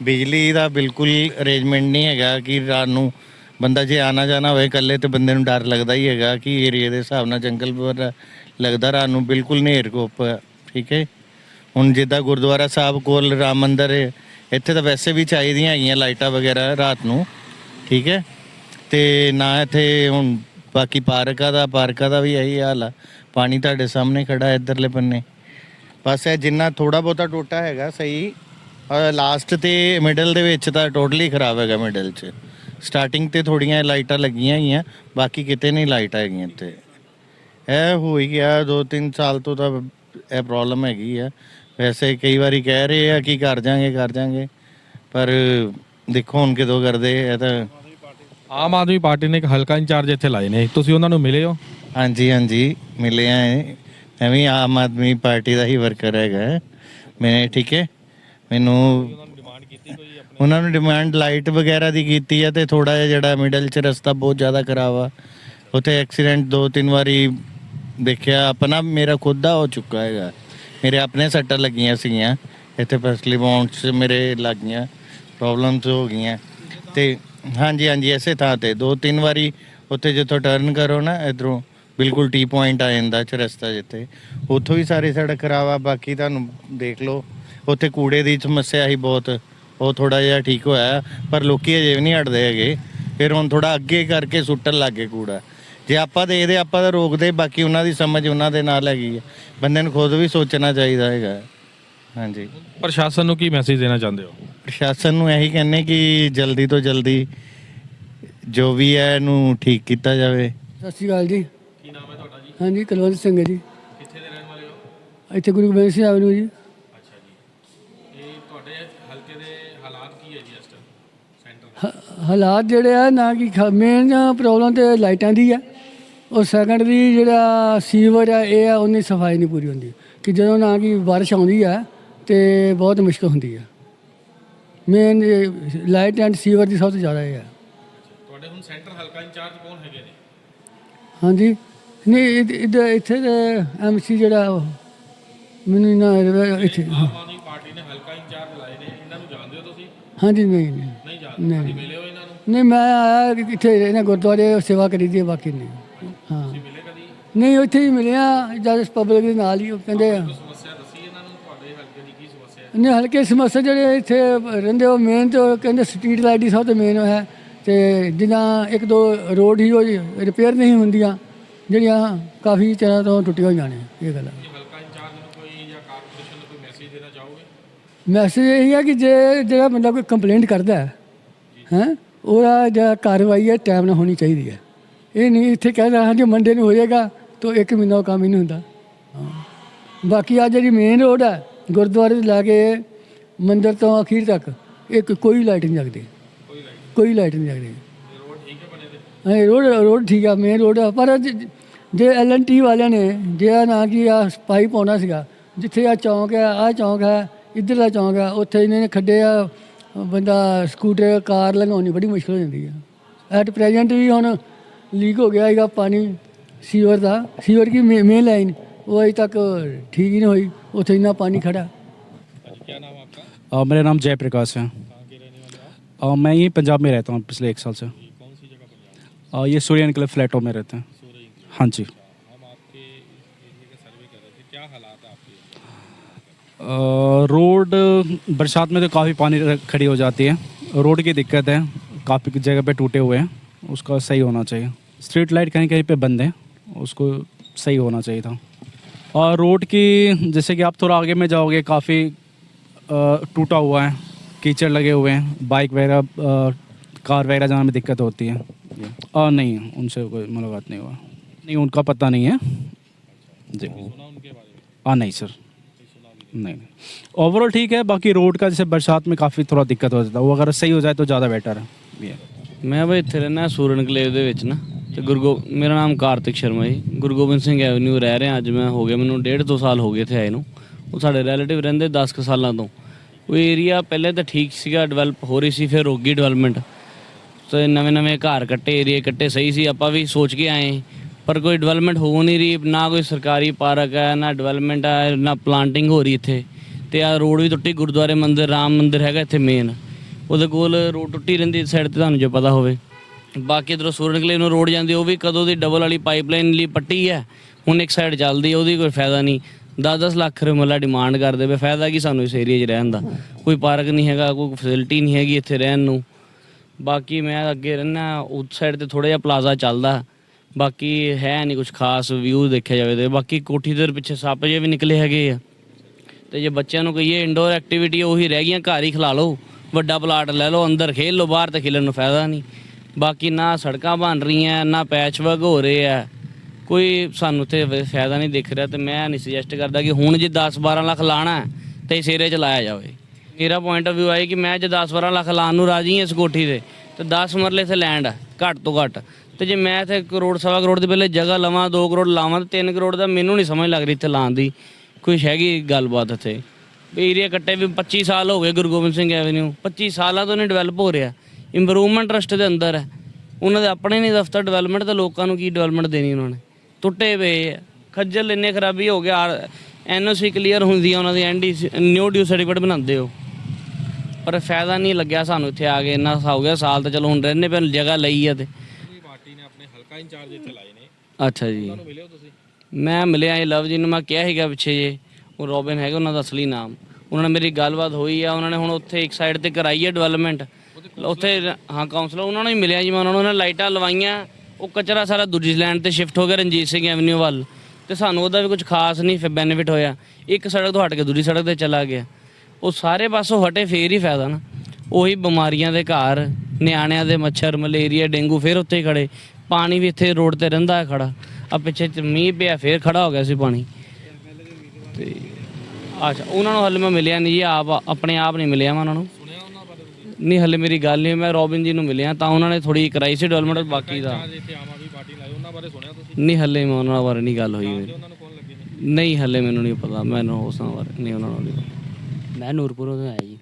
ਬਿਜਲੀ ਦਾ ਬਿਲਕੁਲ ਅਰੇਂਜਮੈਂਟ ਨਹੀਂ ਹੈਗਾ ਕਿ ਰਾਤ ਨੂੰ ਬੰਦਾ ਜੇ ਆਣਾ ਜਾਣਾ ਹੋਵੇ ਇਕੱਲੇ, ਤੇ ਬੰਦੇ ਨੂੰ ਡਰ ਲੱਗਦਾ ਹੀ ਹੈਗਾ ਕਿ ਏਰੀਆ ਦੇ ਹਿਸਾਬ ਨਾਲ ਜੰਗਲ ਵਗੈਰਾ ਲੱਗਦਾ ਰਾਤ ਨੂੰ ਬਿਲਕੁਲ ਹਨੇਰ ਕੋਪ ਠੀਕ ਹੈ, ਹੁਣ ਜਿੱਦਾਂ ਗੁਰਦੁਆਰਾ ਸਾਹਿਬ ਕੋਲ ਰਾਮ ਮੰਦਿਰ ਇੱਥੇ ਤਾਂ ਵੈਸੇ ਵੀ ਚਾਹੀਦੀਆਂ ਹੈਗੀਆਂ ਲਾਈਟਾਂ ਵਗੈਰਾ ਰਾਤ ਨੂੰ। ਠੀਕ ਹੈ? ਤੇ ਨਾ ਇੱਥੇ ਹੁਣ ਬਾਕੀ ਪਾਰਕਾਂ ਦਾ ਪਾਰਕਾਂ ਦਾ ਵੀ ਇਹੀ ਹਾਲ ਆ। ਪਾਣੀ ਤੁਹਾਡੇ ਸਾਹਮਣੇ ਖੜਾ ਹੈ ਇੱਧਰਲੇ ਪੰਨੇ। ਬਸ ਇਹ ਜਿੰਨਾ ਥੋੜਾ ਬਹੁਤਾ ਟੋਟਾ ਹੈਗਾ, ਸਹੀ। ਲਾਸਟ ਤੇ ਮਿਡਲ ਦੇ ਵਿੱਚ ਤਾਂ ਟੋਟਲੀ ਖਰਾਬ ਹੈਗਾ ਮਿਡਲ 'ਚ। ਸਟਾਰਟਿੰਗ ਤੇ ਥੋੜੀਆਂ ਲਾਈਟਾਂ ਲੱਗੀਆਂ ਹੀ ਆ ਬਾਕੀ ਕਿਤੇ ਨਹੀਂ ਲਾਈਟਾਂ ਹੈਗੀਆਂ ਤੇ ਇਹ ਹੋ ਹੀ ਗਿਆ 2-3 ਸਾਲ ਤੋਂ ਤਾਂ ਇਹ ਪ੍ਰੋਬਲਮ ਹੈਗੀ ਆ। ਵੈਸੇ ਕਈ ਵਾਰੀ ਕਹਿ ਰਹੇ ਆ ਕਿ ਕਰ ਜਾਾਂਗੇ ਕਰ ਜਾਾਂਗੇ। ਪਰ ਦੇਖੋ ਹੁਣ ਕਿਦੋਂ ਕਰਦੇ, ਇਹ ਤਾਂ ਆਮ ਆਦਮੀ ਪਾਰਟੀ ਨੇ ਇੱਕ ਹਲਕਾ ਇੰਚਾਰਜ ਇੱਥੇ ਲਾਏ ਨੇ। ਤੁਸੀਂ ਉਹਨਾਂ ਨੂੰ ਮਿਲੇ ਹੋ? ਹਾਂਜੀ ਹਾਂਜੀ, ਮਿਲੇ ਹੈ ਮੈਂ ਵੀ ਆਮ ਆਦਮੀ ਪਾਰਟੀ ਦਾ ਹੀ ਵਰਕਰ ਹੈਗਾ। ਮੈਂ, ਠੀਕ ਹੈ? ਮੈਨੂੰ ਉਹਨਾਂ ਨੂੰ ਡਿਮਾਂਡ ਲਾਈਟ ਵਗੈਰਾ ਦੀ ਕੀਤੀ ਹੈ ਤੇ ਥੋੜਾ ਜਿਹਾ ਜਿਹੜਾ ਮਿਡਲ ਚ ਰਸਤਾ ਬਹੁਤ ਜ਼ਿਆਦਾ ਖਰਾਬ ਆ। ਉੱਥੇ ਐਕਸੀਡੈਂਟ ਦੋ ਤਿੰਨ ਵਾਰੀ ਦੇਖਿਆ। ਆਪਣਾ ਮੇਰਾ ਖੁਦ ਦਾ ਹੋ ਚੁੱਕਾ ਹੈਗਾ। ਮੇਰੇ ਆਪਣੇ ਸੱਟਾਂ ਲੱਗੀਆਂ ਸੀਗੀਆਂ। ਇੱਥੇ ਫਸਲੀ ਬਾਉਂਡਸ ਮੇਰੇ ਲੱਗ ਗਈਆਂ। ਪ੍ਰੋਬਲਮਸ ਹੋ ਗਈਆਂ। ਤੇ ਹਾਂਜੀ ਹਾਂਜੀ, ਐਸੇ ਥਾਂ ਤੇ। ਦੋ ਤਿੰਨ ਵਾਰੀ ਉੱਥੇ ਜਿੱਥੋਂ ਟਰਨ ਕਰੋ ਨਾ, ਇਧਰੋਂ ਬਿਲਕੁਲ ਟੀ ਪੁਆਇੰਟ ਆ ਜਾਂਦਾ ਚ ਰਸਤਾ ਜਿੱਥੇ। ਉੱਥੋਂ ਵੀ ਸਾਰੀ ਸੜਕ ਖਰਾਬ ਆ, ਬਾਕੀ ਤੁਹਾਨੂੰ ਦੇਖ ਲਓ। ਉੱਥੇ ਕੂੜੇ ਦੀ ਸਮੱਸਿਆ ਹੀ ਬਹੁਤ, ਉਹ ਥੋੜਾ ਜਿਹਾ ਠੀਕ ਹੋਇਆ, ਪਰ ਲੋਕੀ ਅਜੇ ਵੀ ਨਹੀਂ ਹਟਦੇ ਹੈਗੇ। ਫਿਰ ਹੁਣ ਥੋੜਾ ਅੱਗੇ ਕਰਕੇ ਸੁੱਟਣ ਲੱਗੇ ਕੂੜਾ। ਜੇ ਆਪਾਂ ਦੇਖਦੇ, ਆਪਾਂ ਤਾਂ ਰੋਕਦੇ, ਬਾਕੀ ਉਹਨਾਂ ਦੀ ਸਮਝ ਉਹਨਾਂ ਦੇ ਨਾਲ ਹੈਗੀ ਹੈ ਬੰਦੇ ਨੂੰ ਖੁਦ ਵੀ ਸੋਚਣਾ ਚਾਹੀਦਾ ਹੈਗਾ। ਹਾਂਜੀ। ਪ੍ਰਸ਼ਾਸਨ ਨੂੰ ਕੀ ਮੈਸੇਜ ਦੇਣਾ ਚਾਹੁੰਦੇ ਹੋ? ਪ੍ਰਸ਼ਾਸਨ ਨੂੰ ਇਹੀ ਕਹਿੰਨੇ ਕਿ ਜਲਦੀ ਤੋਂ ਜਲਦੀ ਜੋ ਵੀ ਹੈ ਇਹਨੂੰ ਠੀਕ ਕੀਤਾ ਜਾਵੇ। ਸਤਿ ਸ਼੍ਰੀ ਅਕਾਲ ਜੀ। ਕੀ ਨਾਮ ਹੈ ਤੁਹਾਡਾ ਜੀ? ਹਾਂਜੀ ਕੁਲਵੰਤ ਸਿੰਘ ਹੈ ਜੀ। ਕਿੱਥੇ ਦੇ ਰਹਿਣ ਵਾਲੇ ਹੋ? ਇੱਥੇ ਗੁਰੂ ਗੋਬਿੰਦ ਸਿੰਘ ਆਵਨੂ ਜੀ। ਅੱਛਾ ਜੀ। ਇਹ ਤੁਹਾਡੇ ਹਲਕੇ ਦੇ ਹਾਲਾਤ ਕੀ ਹੈ ਜੀ ਇਸ ਟਾਈਮ ਸੈਂਟਰ ਹ- ਹਾਲਾਤ ਜਿਹੜੇ ਆ ਨਾ ਕਿ ਮੇਨ ਪ੍ਰੋਬਲਮ ਤੇ ਲਾਈਟਾਂ ਦੀ ਆ। ਔਰ ਸੈਕੰਡ ਦੀ ਜਿਹੜਾ ਸੀਵਰ ਆ ਇਹ ਆ ਉਹਨੀ ਸਫ਼ਾਈ ਨਹੀਂ ਪੂਰੀ ਹੁੰਦੀ। ਕਿ ਜਦੋਂ ਨਾ ਕਿ ਬਾਰਿਸ਼ ਆਉਂਦੀ ਆ ਤੇ ਬਹੁਤ ਮੁਸ਼ਕਲ ਹੁੰਦੀ ਆ। ਮੇਨ ਲਾਈਟ ਐਂਡ ਸੀਵਰ ਦੀ ਸਭ ਤੋਂ ਜ਼ਿਆਦਾ ਇਹ ਆ। ਤੁਹਾਡੇ ਹੁਣ ਸੈਂਟਰ ਹਲਕਾ ਇੰਚਾਰਜ ਕੌਣ ਹੈਗੇ ਨੇ? ਹਾਂਜੀ। ਨਹੀਂ ਇੱਧਰ ਇੱਥੇ ਦੇ ਐਮਸੀ ਜਿਹੜਾ ਉਹ ਮੈਨੂੰ ਨਾ ਇੱਥੇ ਆਮ ਆਦਮੀ ਪਾਰਟੀ ਨੇ ਹਲਕਾ ਇੰਚਾਰਜ ਲਾਏ ਨੇ ਇਹਨਾਂ ਨੂੰ ਜਾਣਦੇ ਹੋ ਤੁਸੀਂ? ਹਾਂਜੀ ਨਹੀਂ ਨਹੀਂ। ਨਹੀਂ ਜਾਣਦੇ ਨਹੀਂ। ਮਿਲੇ ਹੋ ਇਹਨਾਂ ਨੂੰ? ਨਹੀਂ ਮੈਂ ਆਇਆ ਇੱਥੇ ਇਹਨਾਂ ਗੁਰਦੁਆਰੇ ਸੇਵਾ ਕਰੀ ਦੀ ਬਾਕੀ ਨਹੀਂ। ਹਾਂ। ਨਹੀਂ ਉੱਥੇ ਹੀ ਮਿਲਿਆ ਜਦ ਪਬਲਿਕ ਦੇ ਨਾਲ ਹੀ ਉਹ ਕਹਿੰਦੇ ਆ ਸਮੱਸਿਆ ਦੱਸੀ ਇਹਨਾਂ ਨੂੰ ਤੁਹਾਡੇ ਹਲਕੇ ਦੀ ਹੈ ਨਹੀਂ ਹਲਕੇ ਸਮੱਸਿਆ ਜਿਹੜੇ ਇੱਥੇ ਰਹਿੰਦੇ ਉਹ ਮੇਨ ਤੋਂ ਕਹਿੰਦੇ ਸਟਰੀਟ ਲਾਈਟ ਦੀ ਸਭ ਤੋਂ ਮੇਨ ਹੈ। ਤੇ ਜਿੱਦਾਂ ਇੱਕ ਦੋ ਰੋਡ ਹੀ ਉਹ ਰਿਪੇਅਰ ਨਹੀਂ ਹੁੰਦੀਆਂ ਜਿਹੜੀਆਂ ਕਾਫੀ ਚਿਰਾਂ ਤੋਂ ਟੁੱਟੀਆਂ ਹੋਈਆਂ ਨੇ ਇਹ ਗੱਲ ਹੈ ਨੂੰ ਨੂੰ ਮੈਸੇਜ ਇਹ ਹੈ ਕਿ ਜੇ ਜਿਹੜਾ ਬੰਦਾ ਕੋਈ ਕੰਪਲੇਂਟ ਕਰਦਾ ਹੈ ਹੈ ਉਹਦਾ ਜਿਹੜਾ ਕਾਰਵਾਈ ਹੈ ਟਾਈਮ ਨਾਲ ਹੋਣੀ ਚਾਹੀਦੀ ਹੈ। ਇਹ ਨਹੀਂ ਇੱਥੇ ਕਹਿੰਦਾ ਹਾਂ ਜੇ ਮੰਡੇ ਨੂੰ ਹੋ ਜਾਏਗਾ ਤਾਂ ਇੱਕ ਮਹੀਨਾ ਕੰਮ ਹੀ ਨਹੀਂ ਹੁੰਦਾ। ਹਾਂ। ਬਾਕੀ ਆ ਜਿਹੜੀ ਮੇਨ ਰੋਡ ਹੈ ਗੁਰਦੁਆਰੇ ਤੋਂ ਲੈ ਕੇ ਮੰਦਿਰ ਤੋਂ ਅਖੀਰ ਤੱਕ ਇੱਕ ਕੋਈ ਲਾਈਟ ਨਹੀਂ ਜਗਦੀ। ਕੋਈ ਲਾਈਟ ਨਹੀਂ ਲੱਗਦੀ ਰੋਡ ਹਾਂ ਰੋਡ ਰੋਡ ਠੀਕ ਆ ਮੇਨ ਰੋਡ ਆ, ਪਰ ਜ- ਜੇ ਟੀ ਵਾਲਿਆਂ ਨੇ ਜਿਹੜਾ ਨਾ ਕਿ ਆ ਪਾਈਪ ਪਾਉਣਾ ਸੀਗਾ, ਜਿੱਥੇ ਆ ਚੌਂਕ ਹੈ ਆ ਚੌਂਕ ਹੈ ਇੱਧਰ ਦਾ ਚੌਂਕ ਹੈ ਉੱਥੇ ਇਹਨਾਂ ਨੇ ਖੱਡੇ ਆ, ਬੰਦਾ ਸਕੂਟਰ ਕਾਰ ਲੰਘਾਉਣੀ ਬੜੀ ਮੁਸ਼ਕਲ ਹੋ ਜਾਂਦੀ ਆ। ਐਟ ਪ੍ਰੈਜ਼ੈਂਟ ਵੀ ਹੁਣ ਲੀਕ ਹੋ ਗਿਆ ਹੈਗਾ ਪਾਣੀ ਸੀਵਰ ਦਾ ਸੀਵਰ ਦੀ ਮੇਨ ਲਾਈਨ ਉਹ ਅਜੇ ਤੱਕ ਠੀਕ ਹੀ ਨਹੀਂ ਹੋਈ। उसे तो इतना पानी खड़ा। क्या नाम आपका? मेरा नाम जयप्रकाश है। आ, मैं यही पंजाब में रहता हूँ पिछले एक साल से। आ, ये सूर्यन क्लब फ्लैटों में रहते हैं। हाँ जी। रोड बरसात में तो काफ़ी पानी खड़ी हो जाती है। रोड की दिक्कत है। काफ़ी जगह पे टूटे हुए हैं। उसका सही होना चाहिए। स्ट्रीट लाइट कहीं कहीं पे बंद है। उसको सही होना चाहिए था। और रोड की जैसे कि आप थोड़ा आगे में जाओगे काफ़ी टूटा हुआ है कीचड़ लगे हुए हैं बाइक वगैरह कार वगैरह जाने में दिक्कत होती है। और नहीं उनसे कोई मुलाकात नहीं हुआ। नहीं उनका पता नहीं है। जी। हाँ नहीं सर। नहीं ओवरऑल ठीक है बाकी रोड का जैसे बरसात में काफ़ी थोड़ा दिक्कत हो जाता है। वो अगर सही हो जाए तो ज़्यादा बेटर है। मैं भाई इतने रहना सूरन किले ना। ਤੇ ਗੁਰਗੋ ਮੇਰਾ ਨਾਮ ਕਾਰਤਿਕ ਸ਼ਰਮਾ ਜੀ। ਗੁਰੂ ਗੋਬਿੰਦ ਸਿੰਘ ਐਵਨਿਊ ਰਹਿ ਰਿਹਾ ਅੱਜ ਮੈਂ ਹੋ ਗਿਆ, ਮੈਨੂੰ ਡੇਢ ਦੋ ਸਾਲ ਹੋ ਗਏ ਇੱਥੇ ਆਏ ਨੂੰ। ਉਹ ਸਾਡੇ ਰਿਲੇਟਿਵ ਰਹਿੰਦੇ 10 ਕੁ ਸਾਲਾਂ ਤੋਂ। ਉਹ ਏਰੀਆ ਪਹਿਲੇ ਤਾਂ ਠੀਕ ਸੀਗਾ ਡਿਵੈਲਪ ਹੋ ਰਹੀ ਸੀ, ਫਿਰ ਹੋ ਗਈ ਡਿਵੈਲਪਮੈਂਟ ਤੇ ਨਵੇਂ ਨਵੇਂ ਘਰ ਕੱਟੇ ਏਰੀਏ ਕੱਟੇ, ਸਹੀ ਸੀ, ਆਪਾਂ ਵੀ ਸੋਚ ਕੇ ਆਏ। ਪਰ ਕੋਈ ਡਿਵੈਲਪਮੈਂਟ ਹੋ ਨਹੀਂ ਰਹੀ, ਨਾ ਕੋਈ ਸਰਕਾਰੀ ਪਾਰਕ ਹੈ, ਨਾ ਡਿਵੈਲਪਮੈਂਟ ਹੈ, ਨਾ ਪਲਾਂਟਿੰਗ ਹੋ ਰਹੀ ਇੱਥੇ। ਤੇ ਆ ਰੋਡ ਵੀ ਟੁੱਟੀ, ਗੁਰਦੁਆਰੇ ਮੰਦਿਰ, ਰਾਮ ਮੰਦਿਰ ਹੈਗਾ ਇੱਥੇ ਮੇਨ ਉਹਦੇ ਕੋਲ ਰੋਡ ਟੁੱਟੀ ਰਹਿੰਦੀ ਸਾਈਡ ਤੇ ਤੁਹਾਨੂੰ ਜੇ ਪਤਾ ਹੋਵੇ। ਬਾਕੀ ਇਧਰੋਂ ਸੂਰਨਕਲੇ ਨੂੰ ਰੋਡ ਜਾਂਦੀ, ਉਹ ਵੀ ਕਦੋਂ ਦੀ ਡਬਲ ਵਾਲੀ ਪਾਈਪਲਾਈਨ ਲਈ ਪੱਟੀ ਹੈ, ਹੁਣ ਇੱਕ ਸਾਈਡ ਚੱਲਦੀ ਹੈ, ਉਹਦੀ ਕੋਈ ਫਾਇਦਾ ਨਹੀਂ। 10-10 ਲੱਖ ਰੁਪਏ ਮੱਲਾ ਡਿਮਾਂਡ ਕਰਦੇ ਵੇ ਫਾਇਦਾ ਕੀ ਸਾਨੂੰ ਇਸ ਏਰੀਆ 'ਚ ਰਹਿਣ ਦਾ? ਕੋਈ ਪਾਰਕ ਨਹੀਂ ਹੈਗਾ, ਕੋਈ ਫੈਸਿਲਿਟੀ ਨਹੀਂ ਹੈਗੀ ਇੱਥੇ ਰਹਿਣ ਨੂੰ। ਬਾਕੀ ਮੈਂ ਅੱਗੇ ਰਹਿਣਾ ਉਸ ਸਾਈਡ ਤੇ ਥੋੜਾ ਜਿਹਾ ਪਲਾਜ਼ਾ ਚੱਲਦਾ। ਬਾਕੀ ਹੈ ਨਹੀਂ ਕੁਝ ਖਾਸ ਵਿਊ ਦੇਖਿਆ ਜਾਵੇ ਤੇ। ਬਾਕੀ ਕੋਠੀ ਦੇ ਪਿੱਛੇ ਸੱਪ ਜੇ ਵੀ ਨਿਕਲੇ ਹੈਗੇ ਆ। ਤੇ ਜੇ ਬੱਚਿਆਂ ਨੂੰ ਕਹੀਏ ਇੰਡੋਰ ਐਕਟੀਵਿਟੀ ਉਹੀ ਰਹਿ ਗਈਆਂ, ਘਰ ਹੀ ਖਿਲਾ ਲਓ। ਵੱਡਾ ਪਲਾਟ ਲੈ ਲਓ, ਅੰਦਰ ਖੇਲ ਲਓ, ਬਾਹਰ ਤੇ ਖੇਲਣ ਨੂੰ ਫਾਇਦਾ ਨਹੀਂ। ਬਾਕੀ ਨਾ ਸੜਕਾਂ ਬਣ ਰਹੀਆਂ, ਨਾ ਪੈਚ ਵਰਕ ਹੋ ਰਹੇ ਆ। ਕੋਈ ਸਾਨੂੰ ਤੇ ਫਾਇਦਾ ਨਹੀਂ ਦਿਖ ਰਿਹਾ ਤੇ ਮੈਂ ਨਹੀਂ ਸੁਜੈਸਟ ਕਰਦਾ ਕਿ ਹੁਣ ਜੇ 10 12 ਲੱਖ ਲਾਣਾ ਹੈ ਤੇ ਇਸ ਏਰੀਏ 'ਚ ਲਾਇਆ ਜਾਵੇ। ਮੇਰਾ ਪੁਆਇੰਟ ਆਫ View ਹੈ ਕਿ ਮੈਂ ਜੇ 10 12 ਲੱਖ ਲਾਉਣ ਨੂੰ ਰਾਜੀ ਹਾਂ ਇਸ ਕੋਠੀ ਤੇ ਤੇ 10 ਮਰਲੇ ਤੇ ਲੈਂਡ ਘੱਟ ਤੋਂ ਘੱਟ। ਤੇ ਜੇ ਮੈਂ ਇੱਥੇ ਕਰੋੜ ਸਵਾ ਕਰੋੜ ਦੇ ਪਹਿਲੇ ਜਗ੍ਹਾ ਲਵਾਂ 2 ਕਰੋੜ ਲਾਵਾਂ ਤੇ 3 ਕਰੋੜ ਦਾ ਮੈਨੂੰ ਨਹੀਂ ਸਮਝ ਲੱਗ ਰਹੀ ਇੱਥੇ ਲਾਉਣ ਦੀ। ਕੋਈ ਹੈਗੀ ਗੱਲਬਾਤ ਇੱਥੇ? ਵੀ ਏਰੀਆ ਕੱਟੇ ਵੀ 25 ਸਾਲ ਹੋ ਗਏ ਗੁਰੂ ਗੋਬਿੰਦ ਸਿੰਘ ਐਵਨਿਊ 25 ਸਾਲਾਂ ਤੋਂ ਨਹੀਂ ਡਿਵੈਲਪ ਹੋ ਰਿਹਾ। ਇੰਪਰੂਵਮੈਂਟ ਟਰਸਟ ਦੇ ਅੰਦਰ ਹੈ। ਉਹਨਾਂ ਦੇ ਆਪਣੇ ਨਹੀਂ ਦਫ਼ਤਰ ਡਿਵੈਲਪਮੈਂਟ ਤੇ ਲੋਕਾਂ ਨੂੰ ਕੀ ਡਿਵੈਲਪਮੈਂਟ ਦੇਣੀ ਉਹਨਾਂ ਨੇ। ਟੁੱਟੇ ਪਏ ਆ। ਖੱਜਲ ਇੰਨੇ ਖਰਾਬੀ ਹੋ ਗਿਆ ਐਨਓਸੀ ਕਲੀਅਰ ਹੁੰਦੀ ਆ ਉਹਨਾਂ ਦੀ। ਐਨਡੀ ਨਿਊ ਡਿਊ ਸਰਟੀਫਿਕੇਟ ਬਣਾਉਂਦੇ ਹੋ। ਪਰ ਫਾਇਦਾ ਨਹੀਂ ਲੱਗਿਆ ਸਾਨੂੰ ਇੱਥੇ ਆ ਕੇ। ਇੰਨਾ ਹੋ ਗਿਆ ਸਾਲ ਤਾਂ ਚਲੋ ਹੁਣ ਰਹਿੰਦੇ ਪਏ ਜਗ੍ਹਾ ਲਈ ਆ ਤੇ। ਪਾਰਟੀ ਨੇ ਆਪਣੇ ਹਲਕਾ ਇੰਚਾਰਜ ਇੱਥੇ ਲਾਏ ਨੇ। ਅੱਛਾ ਜੀ। ਤੁਸੀਂ? ਮੈਂ ਮਿਲਿਆ ਇਹ ਲਵ ਜੀ ਨੂੰ। ਮੈਂ ਕਿਹਾ ਸੀਗਾ ਪਿੱਛੇ ਜੇ। ਉਹ ਰੋਬਿਨ ਹੈਗਾ ਉਹਨਾਂ ਦਾ ਅਸਲੀ ਨਾਮ। ਉਹਨਾਂ ਨਾਲ ਮੇਰੀ ਗੱਲਬਾਤ ਹੋਈ ਆ। ਉਹਨਾਂ ਨੇ ਹੁਣ ਉੱਥੇ ਇੱਕ ਸਾਈਡ ਤੇ ਕਰਾਈ ਹੈ ਡਿਵੈਲਪਮੈਂਟ ਉੱਥੇ ਹਾਂ ਕਾਉਂਸਲਰ ਉਹਨਾਂ ਨੂੰ ਹੀ ਮਿਲਿਆ ਜੀ, ਮੈਂ ਉਹਨਾਂ ਨੂੰ ਉਹਨਾਂ ਲਾਈਟਾਂ ਲਵਾਈਆਂ। ਉਹ ਕਚਰਾ ਸਾਰਾ ਦੂਜੀ ਲੈਂਡ ਤੇ ਸ਼ਿਫਟ ਹੋ ਗਿਆ ਰਣਜੀਤ ਸਿੰਘ ਐਵਨਿਊ ਵੱਲ। ਤੇ ਸਾਨੂੰ ਉਹਦਾ ਵੀ ਕੁਝ ਖਾਸ ਨਹੀਂ, ਫਿਰ ਬੈਨੀਫਿਟ ਹੋਇਆ। ਇੱਕ ਸੜਕ ਤੋਂ ਹਟ ਕੇ ਦੂਜੀ ਸੜਕ ਤੇ ਚਲਾ ਗਿਆ। ਉਹ ਸਾਰੇ ਪਾਸੋਂ ਹਟੇ, ਫੇਰ ਹੀ ਫਾਇਦਾ ਨਾ। ਉਹੀ ਬਿਮਾਰੀਆਂ ਦੇ ਘਰ, ਨਿਆਣਿਆਂ ਦੇ ਮੱਛਰ, ਮਲੇਰੀਆ, ਡੇਂਗੂ, ਫੇਰ ਉੱਥੇ ਹੀ ਖੜੇ। ਪਾਣੀ ਵੀ ਇੱਥੇ ਰੋਡ ਤੇ ਰਹਿੰਦਾ ਹੈ ਖੜਾ। ਆ ਪਿੱਛੇ ਮੀਂਹ ਪਿਆ, ਫੇਰ ਖੜਾ ਹੋ ਗਿਆ ਸੀ ਪਾਣੀ। ਤੇ ਅੱਛਾ, ਉਹਨਾਂ ਨੂੰ ਹੱਲ ਮੈਂ ਮਿਲਿਆ ਨਹੀਂ ਜੀ, ਆਪ ਆਪਣੇ ਆਪ ਨਹੀਂ ਮਿਲਿਆ ਮੈਂ ਉਹਨਾਂ ਨੂੰ। ਨਹੀਂ ਹਲੇ ਮੇਰੀ ਗੱਲ ਨਹੀਂ ਮੈਂ ਰੋਬਿਨ ਜੀ ਨੂੰ ਮਿਲਿਆ ਤਾਂ ਉਹਨਾਂ ਨੇ ਥੋੜੀ ਕਰਾਈ ਸੀ ਡਿਵੈਲਪਮੈਂਟ ਬਾਕੀ ਦਾ। ਅੱਜ ਇੱਥੇ ਆਮ ਆਦਮੀ ਪਾਰਟੀ ਲਾਏ ਉਹਨਾਂ ਬਾਰੇ ਸੁਣਿਆ ਤੁਸੀਂ? ਨਹੀਂ ਹਲੇ ਮੈਂ ਉਹਨਾਂ ਬਾਰੇ ਨਹੀਂ ਗੱਲ ਹੋਈ ਮੇਰੀ ਉਹਨਾਂ ਨੂੰ ਕੌਣ ਲੱਗੇ ਨੇ? ਨਹੀਂ ਹਲੇ ਮੈਨੂੰ ਨਹੀਂ ਪਤਾ ਮੈਨੂੰ ਉਸ ਬਾਰੇ ਨਹੀਂ ਉਹਨਾਂ ਨੂੰ ਮੈਂ ਨੂਰਪੁਰੋਂ ਤੋਂ ਆਇਆ ਜੀ।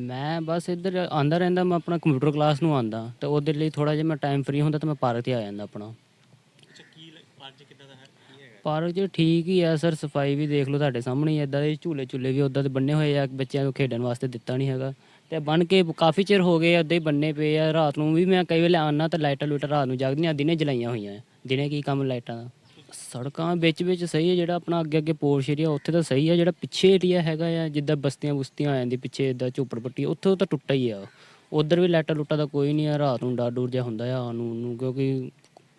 ਮੈਂ ਬਸ ਇੱਧਰ ਆਂਦਾ ਰਹਿੰਦਾ ਮੈਂ ਆਪਣਾ ਕੰਪਿਊਟਰ ਕਲਾਸ ਨੂੰ ਆਂਦਾ ਤੇ ਉਹਦੇ ਲਈ ਥੋੜਾ ਜਿਹਾ ਮੈਂ ਟਾਈਮ ਫ੍ਰੀ ਹੁੰਦਾ ਤਾਂ ਮੈਂ ਪਾਰਕ ਤੇ ਆ ਜਾਂਦਾ ਆਪਣਾ। ਪਾਰਕ 'ਚ ਠੀਕ ਹੀ ਆ ਸਰ, ਸਫ਼ਾਈ ਵੀ ਦੇਖ ਲਓ ਤੁਹਾਡੇ ਸਾਹਮਣੇ ਹੀ ਇਦਾਂ ਦੇ ਝੂਲੇ ਝੂਲੇ ਵੀ ਉਦਾਂ ਦੇ ਬੰਨੇ ਹੋਏ ਆ, ਬੱਚਿਆਂ ਨੂੰ ਖੇਡਣ ਵਾਸਤੇ ਦਿੱਤਾ ਨਹੀਂ ਹੈਗਾ। ਤੇ ਬਣ ਕੇ ਕਾਫੀ ਚਿਰ ਹੋ ਗਏ ਅੱਧੇ ਹੀ ਬੰਨੇ ਪਏ ਆ। ਰਾਤ ਨੂੰ ਵੀ ਮੈਂ ਕਈ ਵੇਲੇ ਆਉਣਾ ਤਾਂ ਲਾਈਟਾਂ ਲੂਟਾਂ ਰਾਤ ਨੂੰ ਜਗਦੀਆਂ, ਦਿਨੇ ਜਲਾਈਆਂ ਹੋਈਆਂ ਆ। ਦਿਨੇ ਕੀ ਕੰਮ ਲਾਈਟਾਂ ਦਾ? ਸੜਕਾਂ ਵਿੱਚ ਵਿੱਚ ਸਹੀ ਹੈ ਜਿਹੜਾ ਆਪਣਾ ਅੱਗੇ ਅੱਗੇ ਪੋਰਸ਼ ਏਰੀਆ, ਉੱਥੇ ਤਾਂ ਸਹੀ ਹੈ ਜਿਹੜਾ ਪਿੱਛੇ ਏਰੀਆ ਹੈਗਾ ਆ, ਜਿੱਦਾਂ ਬਸਤੀਆਂ ਬੁਸਤੀਆਂ ਆ ਜਾਂਦੀ ਪਿੱਛੇ ਇਦਾਂ ਝੋਪੜ ਪੱਟੀ, ਉੱਥੇ ਤਾਂ ਟੁੱਟਾ ਹੀ ਆ। ਉਧਰ ਵੀ ਲਾਈਟਾਂ ਲੁੱਟਾਂ ਦਾ ਕੋਈ ਨਹੀਂ ਆ। ਰਾਤ ਨੂੰ ਡਰ ਡੁਰ ਜਿਹਾ ਹੁੰਦਾ ਆ, ਆਉਣ ਨੂੰ ਕਿਉਂਕਿ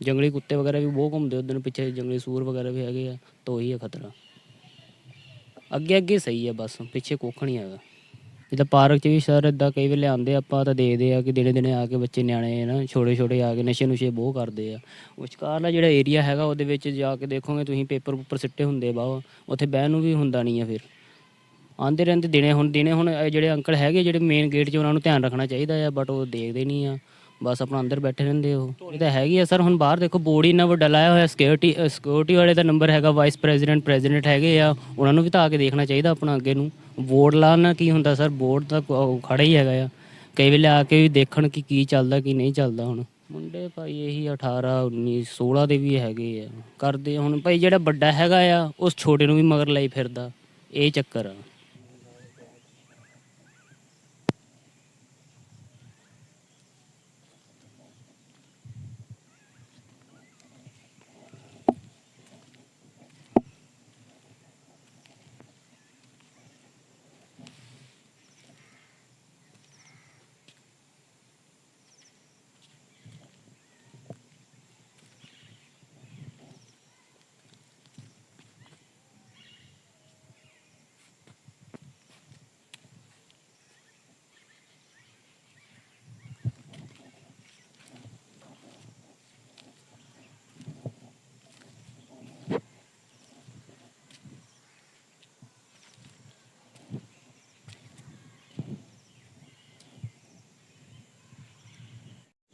ਜੰਗਲੀ ਕੁੱਤੇ ਵਗੈਰਾ ਵੀ ਬਹੁਤ ਘੁੰਮਦੇ ਉਧਰ ਪਿੱਛੇ ਜੰਗਲੀ ਸੂਰ ਵਗੈਰਾ ਵੀ ਹੈਗੇ ਆ, ਤਾਂ ਉਹੀ ਆ ਖਤਰਾ। ਅੱਗੇ ਅੱਗੇ ਸਹੀ ਆ ਬਸ, ਪਿੱਛੇ ਕੁੱਖ ਨਹੀਂ ਹੈਗਾ। ਜਿੱਦਾਂ ਪਾਰਕ 'ਚ ਵੀ ਸਰ ਇਦਾਂ ਕਈ ਵੇਲੇ ਆਉਂਦੇ ਆਪਾਂ ਤਾਂ ਦੇਖਦੇ ਆ ਕਿ ਦਿਨੇ ਦਿਨੇ ਆ ਕੇ ਬੱਚੇ ਨਿਆਣੇ ਨਾ, ਛੋਟੇ ਛੋਟੇ ਆ ਕੇ ਨਸ਼ੇ ਨੁਸ਼ੇ ਬਹੁਤ ਕਰਦੇ ਆ। ਵਿਚਕਾਰਲਾ ਜਿਹੜਾ ਏਰੀਆ ਹੈਗਾ ਉਹਦੇ ਵਿੱਚ ਜਾ ਕੇ ਦੇਖੋਗੇ ਤੁਸੀਂ, ਪੇਪਰ ਉੱਪਰ ਸਿੱਟੇ ਹੁੰਦੇ ਬਾਹਰ, ਉੱਥੇ ਬਹਿਣ ਨੂੰ ਵੀ ਹੁੰਦਾ ਨਹੀਂ ਆ ਫਿਰ। ਆਂਦੇ ਰਹਿੰਦੇ ਦਿਨੇ ਹੁਣ ਦਿਨੇ ਹੁਣ ਜਿਹੜੇ ਅੰਕਲ ਹੈਗੇ ਜਿਹੜੇ ਮੇਨ ਗੇਟ 'ਚ ਉਹਨਾਂ ਨੂੰ ਧਿਆਨ ਰੱਖਣਾ ਚਾਹੀਦਾ ਆ ਬਟ ਉਹ ਦੇਖਦੇ ਨਹੀਂ ਆ। ਬਸ ਆਪਣਾ ਅੰਦਰ ਬੈਠੇ ਰਹਿੰਦੇ ਉਹ। ਇਹ ਤਾਂ ਹੈਗੀ ਆ ਸਰ, ਹੁਣ ਬਾਹਰ ਦੇਖੋ, ਬੋਰਡ ਹੀ ਇੰਨਾ ਵੱਡਾ ਲਾਇਆ ਹੋਇਆ ਸਿਕਿਉਰਿਟੀ ਸਿਕਿਉਰਿਟੀ ਵਾਲੇ ਦਾ ਨੰਬਰ ਹੈਗਾ ਵਾਈਸ ਪ੍ਰੈਜ਼ੀਡੈਂਟ ਪ੍ਰੈਜ਼ੀਡੈਂਟ ਹੈਗੇ ਆ। ਉਹਨਾਂ ਨੂੰ ਵੀ ਤਾਂ ਆ ਕੇ ਦੇਖਣਾ ਚਾਹੀਦਾ ਆਪਣਾ ਅੱਗੇ ਨੂੰ। ਬੋਰਡ ਲਾਉਣ ਨਾਲ ਕੀ ਹੁੰਦਾ ਸਰ? ਬੋਰਡ ਤਾਂ ਉਹ ਖੜਾ ਹੀ ਹੈਗਾ ਆ। ਕਈ ਵੇਲੇ ਆ ਕੇ ਵੀ ਦੇਖਣ ਕਿ ਕੀ ਚੱਲਦਾ, ਕੀ ਨਹੀਂ ਚੱਲਦਾ ਹੁਣ। ਮੁੰਡੇ ਭਾਈ ਇਹੀ 18 19 16 ਦੇ ਵੀ ਹੈਗੇ ਆ। ਕਰਦੇ ਹੁਣ। ਭਾਈ ਜਿਹੜਾ ਵੱਡਾ ਹੈਗਾ ਆ, ਉਸ ਛੋਟੇ ਨੂੰ ਵੀ ਮਗਰ ਲਈ ਫਿਰਦਾ। ਇਹ ਚੱਕਰ ਆ।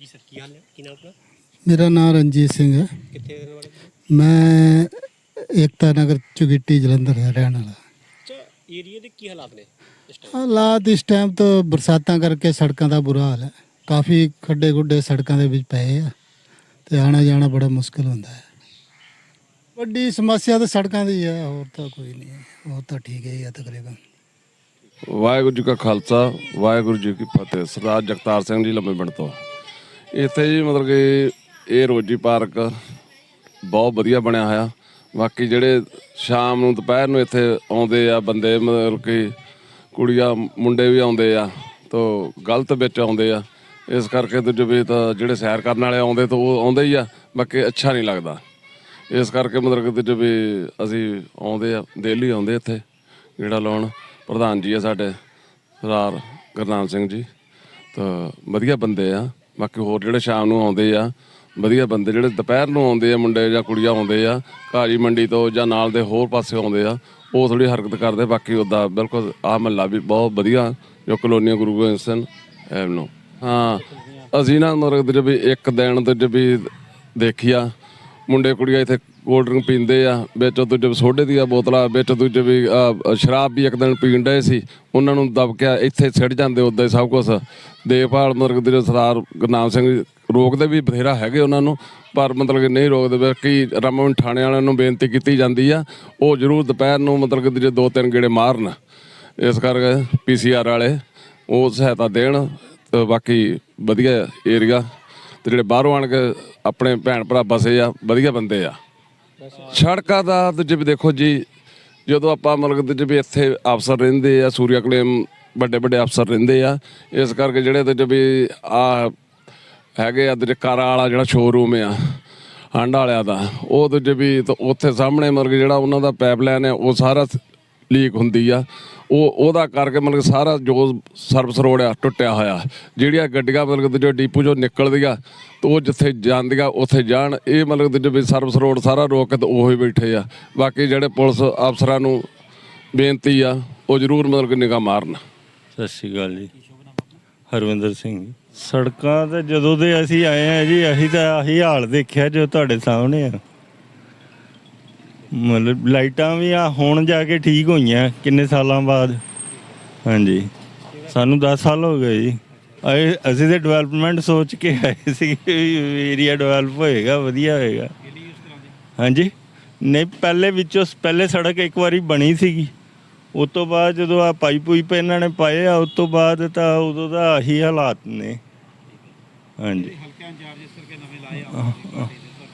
ਜੀ ਸਰ ਕੀ ਹਾਲ ਹੈ? ਕੀ ਨਾਮ ਆਪਣਾ? ਮੇਰਾ ਨਾਮ ਰਣਜੀਤ ਸਿੰਘ ਹੈ। ਕਿੱਥੇ ਰਹਿਣ ਵਾਲੇ? ਮੈਂ ਏਕਤਾ ਨਗਰ ਚੁਗਿੱਟੀ ਜਲੰਧਰ ਦਾ ਰਹਿਣ ਵਾਲਾ। ਅੱਛਾ ਏਰੀਆ ਦੇ ਕੀ ਹਾਲਾਤ ਨੇ ਇਸ ਹਾਲਾਤ ਇਸ ਟਾਈਮ ਤੋਂ ਬਰਸਾਤਾਂ ਕਰਕੇ ਸੜਕਾਂ ਦਾ ਬੁਰਾ ਹਾਲ ਹੈ। ਕਾਫੀ ਖੱਡੇ ਗੁੱਡੇ ਸੜਕਾਂ ਦੇ ਵਿੱਚ ਪਏ ਆ ਤੇ ਆਣਾ ਜਾਣਾ ਬੜਾ ਮੁਸ਼ਕਲ ਹੁੰਦਾ ਹੈ। ਵੱਡੀ ਸਮੱਸਿਆ ਤਾਂ ਸੜਕਾਂ ਦੀ ਹੈ ਹੋਰ ਤਾਂ ਕੋਈ ਨਹੀਂ ਹੈ। ਹੋਰ ਤਾਂ ਠੀਕ ਹੀ ਹੈ ਤਕਰੀਬਨ। ਵਾਹਿਗੁਰੂ ਜੀ ਕਾ ਖਾਲਸਾ ਵਾਹਿਗੁਰੂ ਜੀ ਕੀ ਫਤਿਹ। ਸਰਦਾਰ ਜਗਤਾਰ ਸਿੰਘ ਜੀ ਲੰਮੇ ਪਿੰਡ ਤੋਂ। ਇੱਥੇ ਜੀ ਮਤਲਬ ਕਿ ਇਹ ਰੋਜੀ ਪਾਰਕ ਬਹੁਤ ਵਧੀਆ ਬਣਿਆ ਹੋਇਆ। ਬਾਕੀ ਜਿਹੜੇ ਸ਼ਾਮ ਨੂੰ ਦੁਪਹਿਰ ਨੂੰ ਇੱਥੇ ਆਉਂਦੇ ਆ ਬੰਦੇ, ਮਤਲਬ ਕਿ ਕੁੜੀਆਂ, ਮੁੰਡੇ ਵੀ ਆਉਂਦੇ ਆ ਤੋਂ ਗਲਤ ਵਿੱਚ ਆਉਂਦੇ ਆ। ਇਸ ਕਰਕੇ ਦੂਜੇ ਵੀ ਤਾਂ ਜਿਹੜੇ ਸੈਰ ਕਰਨ ਵਾਲੇ ਆਉਂਦੇ ਤਾਂ ਉਹ ਆਉਂਦੇ ਹੀ ਆ, ਬਾਕੀ ਅੱਛਾ ਨਹੀਂ ਲੱਗਦਾ। ਇਸ ਕਰਕੇ ਮਤਲਬ ਕਿ ਦੂਜੇ ਵੀ ਅਸੀਂ ਆਉਂਦੇ ਆ ਡੇਲੀ ਆਉਂਦੇ ਇੱਥੇ। ਜਿਹੜਾ ਲਾਉਣ ਪ੍ਰਧਾਨ ਜੀ ਆ ਸਾਡੇ, ਸਰਦਾਰ ਗੁਰਨਾਮ ਸਿੰਘ ਜੀ। ਤਾਂ ਵਧੀਆ ਬੰਦੇ ਆ। ਬਾਕੀ ਹੋਰ ਜਿਹੜੇ ਸ਼ਾਮ ਨੂੰ ਆਉਂਦੇ ਆ, ਵਧੀਆ ਬੰਦੇ ਜਿਹੜੇ ਦੁਪਹਿਰ ਨੂੰ ਆਉਂਦੇ ਆ, ਮੁੰਡੇ ਜਾਂ ਕੁੜੀਆਂ ਆਉਂਦੇ ਆ ਘਾਜੀ ਮੰਡੀ ਤੋਂ ਜਾਂ ਨਾਲ ਦੇ ਹੋਰ ਪਾਸੇ ਆਉਂਦੇ ਆ, ਉਹ ਥੋੜੀ ਹਰਕਤ ਕਰਦੇ, ਬਾਕੀ ਉਹਦਾ ਬਿਲਕੁਲ ਆ ਮਹੱਲਾ ਵੀ ਬਹੁਤ ਵਧੀਆ, ਜੋ ਕਲੋਨੀਆ ਗੁਰੂ ਗੋਬਿੰਦ ਸਿੰਘ, ਐਮ ਨੂੰ। ਹਾਂ, ਅਸੀਂ ਨਾ ਮਤਲਬ ਜੇ ਵੀ ਇੱਕ ਦਿਨ ਤੇ ਵੀ ਦੇਖਿਆ ਮੁੰਡੇ ਕੁੜੀਆਂ ਇੱਥੇ ਕੋਲਡ ਡਰਿੰਕ ਪੀਂਦੇ ਆ ਵਿੱਚ ਦੂਜੇ ਸੋਡੇ ਦੀਆਂ ਬੋਤਲਾਂ ਵਿੱਚ ਦੂਜੇ ਵੀ ਅਹ, ਸ਼ਰਾਬ ਵੀ ਇੱਕ ਦਿਨ ਪੀਣ ਡਏ ਸੀ। ਉਹਨਾਂ ਨੂੰ ਦਬਕਿਆ ਇੱਥੇ ਛਿੜ ਜਾਂਦੇ ਉਦਾਂ ਹੀ ਸਭ ਕੁਝ ਦੇਖਭਾਲ ਮਤਲਬ ਦੇ ਸਰਦਾਰ ਗੁਰਨਾਮ ਸਿੰਘ ਜੀ ਰੋਕਦੇ ਵੀ ਬਥੇਰਾ ਹੈਗੇ ਉਹਨਾਂ ਨੂੰ ਪਰ ਮਤਲਬ ਕਿ ਨਹੀਂ ਰੋਕਦੇ ਬਾਕੀ ਰਮਨ ਥਾਣੇ ਵਾਲਿਆਂ ਨੂੰ ਬੇਨਤੀ ਕੀਤੀ ਜਾਂਦੀ ਆ ਉਹ ਜ਼ਰੂਰ ਦੁਪਹਿਰ ਨੂੰ ਮਤਲਬ ਕਿ ਜੇ ਦੋ ਤਿੰਨ ਗੇੜੇ ਮਾਰਨ। ਇਸ ਕਰਕੇ ਪੀਸੀਆਰ ਵਾਲੇ ਉਹ ਸਹਾਇਤਾ ਦੇਣ ਤੇ ਬਾਕੀ ਵਧੀਆ ਏਰੀਆ ਤੇ ਜਿਹੜੇ ਬਾਹਰੋਂ ਆਣ ਕੇ ਆਪਣੇ ਭੈਣ ਭਰਾ ਬਸੇ ਆ ਵਧੀਆ ਬੰਦੇ ਆ। ਸੜਕਾਂ ਦਾ ਦੂਜੇ ਵੀ ਦੇਖੋ ਜੀ, ਜਦੋਂ ਆਪਾਂ ਮਤਲਬ ਦੂਜੇ ਵੀ ਇੱਥੇ ਅਫਸਰ ਰਹਿੰਦੇ ਆ, ਸੂਰਿਆ ਕਲੇਮ ਵੱਡੇ ਵੱਡੇ ਅਫਸਰ ਰਹਿੰਦੇ ਆ, ਇਸ ਕਰਕੇ ਜਿਹੜੇ ਦੂਜੇ ਵੀ ਆ ਹੈਗੇ ਆ ਦੂਜੇ ਕਾਰਾਂ ਵਾਲਾ ਜਿਹੜਾ ਸ਼ੋਰੂਮ ਆ, ਹੰਡ ਵਾਲਿਆਂ ਦਾ, ਉਹ ਦੂਜੇ ਵੀ ਉੱਥੇ ਸਾਹਮਣੇ ਮਤਲਬ ਕਿ ਜਿਹੜਾ ਉਹਨਾਂ ਦਾ ਪਾਈਪਲਾਈਨ ਹੈ ਉਹ ਸਾਰਾ ਲੀਕ ਹੁੰਦੀ ਆ। ਉਹ ਉਹਦਾ ਕਰਕੇ ਮਤਲਬ ਸਾਰਾ ਜੋ ਸਰਵਿਸ ਰੋਡ ਆ ਟੁੱਟਿਆ ਹੋਇਆ। ਜਿਹੜੀਆਂ ਗੱਡੀਆਂ ਮਤਲਬ ਕਿ ਜੋ ਡੀਪੂ ਜੋ ਨਿਕਲਦੀਆਂ, ਤੇ ਉਹ ਜਿੱਥੇ ਜਾਂਦੀਆਂ, ਉੱਥੇ ਜਾਣ। ਇਹ ਮਤਲਬ ਕਿ ਜੋ ਵੀ ਸਰਵਿਸ ਰੋਡ ਸਾਰਾ ਰੋਕ ਕੇ ਤੇ ਉਹ ਹੀ ਬੈਠੇ ਆ। ਬਾਕੀ ਜਿਹੜੇ ਪੁਲਿਸ ਅਫਸਰਾਂ ਨੂੰ ਬੇਨਤੀ ਆ, ਉਹ ਜ਼ਰੂਰ ਮਤਲਬ ਕਿ ਨਿਗਾਹ ਮਾਰਨ। ਸਤਿ ਸ਼੍ਰੀ ਅਕਾਲ ਜੀ। ਹਰਵਿੰਦਰ ਸਿੰਘ ਸੜਕਾਂ ਤੇ ਜਦੋਂ ਦੇ ਅਸੀਂ ਆਏ ਆ ਜੀ, ਅਸੀਂ ਤਾਂ ਆਹੀ ਹਾਲ ਦੇਖਿਆ ਜੋ ਤੁਹਾਡੇ ਸਾਹਮਣੇ ਆ। ਮਤਲਬ ਲਾਈਟਾਂ ਵੀ ਆ ਹੁਣ ਜਾ ਕੇ ਠੀਕ ਹੋਈਆਂ ਕਿੰਨੇ ਸਾਲਾਂ ਬਾਅਦ? ਹਾਂਜੀ। ਸਾਨੂੰ 10 ਸਾਲ ਹੋ ਗਏ ਜੀ। ਆਏ ਅਸੀਂ ਤੇ ਡਿਵੈਲਪਮੈਂਟ ਸੋਚ ਕੇ ਆਏ ਸੀ ਏਰੀਆ ਡਿਵੈਲਪ ਹੋਏਗਾ ਵਧੀਆ ਹੋਏਗਾ। ਹਾਂਜੀ। ਨਹੀਂ ਪਹਿਲੇ ਵਿੱਚੋਂ ਪਹਿਲੇ ਸੜਕ ਇੱਕ ਵਾਰੀ ਬਣੀ ਸੀਗੀ। ਉਸ ਤੋਂ ਬਾਅਦ ਜਦੋਂ ਆ ਪਾਈਪ ਪੂਈਪ ਇਹਨਾਂ ਨੇ ਪਾਏ ਆ ਉਸ ਤੋਂ ਬਾਅਦ ਤਾਂ ਉਦੋਂ ਦਾ ਆਹੀ ਹਾਲਾਤ ਨੇ। ਹਾਂਜੀ। ਹਲਕਾ ਇੰਚਾਰਜ ਇਸ ਕਰਕੇ ਨਵੇਂ ਲਾਏ ਆ।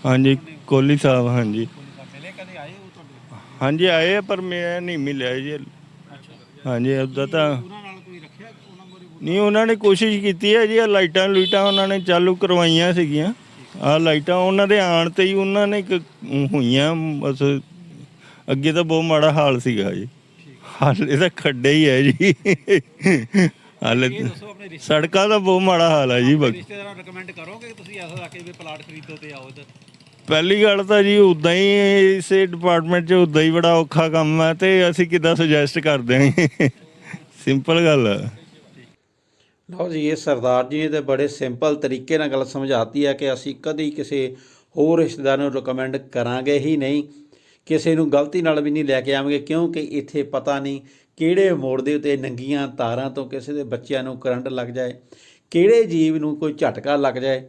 ਹਾਂਜੀ ਕੋਹਲੀ ਸਾਹਿਬ ਹਾਂਜੀ ਮਿਲੇ ਕਦੇ ਆਏ ਉਹ ਤੁਹਾਡੇ ਹਾਂਜੀ ਆਏ ਆ, ਪਰ ਮੈਂ ਨਹੀਂ ਮਿਲਿਆ ਜੀ ਹਾਂਜੀ ਉਦਾਂ ਤਾਂ ਉਹਨਾਂ ਨਾਲ ਕੋਈ ਰੱਖਿਆ ਉਹਨਾਂ ਮੋਰੇ ਨਹੀਂ ਉਹਨਾਂ ਨੇ ਕੋਸ਼ਿਸ਼ ਕੀਤੀ ਹੈ ਜੀ ਆਹ ਲਾਈਟਾਂ ਲੂਈਟਾਂ ਉਹਨਾਂ ਨੇ ਚਾਲੂ ਕਰਵਾਈਆਂ ਸੀਗੀਆਂ। ਆ ਲਾਈਟਾਂ ਉਹਨਾਂ ਦੇ ਆਣ ਤੇ ਹੀ ਉਹਨਾਂ ਨੇ ਇੱਕ ਹੋਈਆਂ ਬਸ ਅੱਗੇ ਤਾਂ ਬਹੁਤ ਮਾੜਾ ਹਾਲ ਸੀਗਾ ਜੀ। ਹਾਲੇ ਤਾਂ ਖੱਡੇ ਹੀ ਹੈ ਜੀ। ਹਾਲੇ ਸੜਕਾਂ ਦਾ ਬਹੁਤ ਮਾੜਾ ਹਾਲ ਹੈ ਜੀ ਬਾਕੀ। ਰਿਸ਼ਤੇਦਾਰਾਂ ਰეკਮੈਂਡ ਕਰੋਗੇ ਕਿ ਤੁਸੀਂ ਐਸਾ ਰੱਖ ਕੇ ਵੀ ਪਲਾਟ ਖਰੀਦੋ ਤੇ ਆਓ ਇੱਧਰ? ਪਹਿਲੀ ਗੱਲ ਤਾਂ ਜੀ ਉਦਾਂ ਹੀ ਇਸੇ ਡਿਪਾਰਟਮੈਂਟ 'ਚ ਉਦਾਂ ਹੀ ਬੜਾ ਔਖਾ ਕੰਮ ਹੈ ਤੇ ਅਸੀਂ ਕਿੱਦਾਂ ਸੁਜੈਸਟ ਕਰਦੇ ਹਾਂ ਸਿੰਪਲ ਗੱਲ ਹੈ ਲਓ ਜੀ, ਇਹ ਸਰਦਾਰ ਜੀ ਨੇ ਤੇ ਬੜੇ ਸਿੰਪਲ ਤਰੀਕੇ ਨਾਲ ਗੱਲ ਸਮਝਾਤੀ ਹੈ ਕਿ ਅਸੀਂ ਕਦੇ ਕਿਸੇ ਹੋਰ ਰਿਸ਼ਤੇਦਾਰ ਨੂੰ ਰეკਮੈਂਡ ਕਰਾਂਗੇ ਹੀ ਨਹੀਂ। ਕਿਸੇ ਨੂੰ ਗਲਤੀ ਨਾਲ ਵੀ ਨਹੀਂ ਲੈ ਕੇ ਆਵਾਂਗੇ, ਕਿਉਂਕਿ ਇੱਥੇ ਪਤਾ ਨਹੀਂ ਕਿਹੜੇ ਮੋੜ ਦੇ ਉੱਤੇ ਨੰਗੀਆਂ ਤਾਰਾਂ ਤੋਂ ਕਿਸੇ ਦੇ ਬੱਚਿਆਂ ਨੂੰ ਕਰੰਟ ਲੱਗ ਜਾਏ, ਕਿਹੜੇ ਜੀਵ ਨੂੰ ਕੋਈ ਝਟਕਾ ਲੱਗ ਜਾਏ।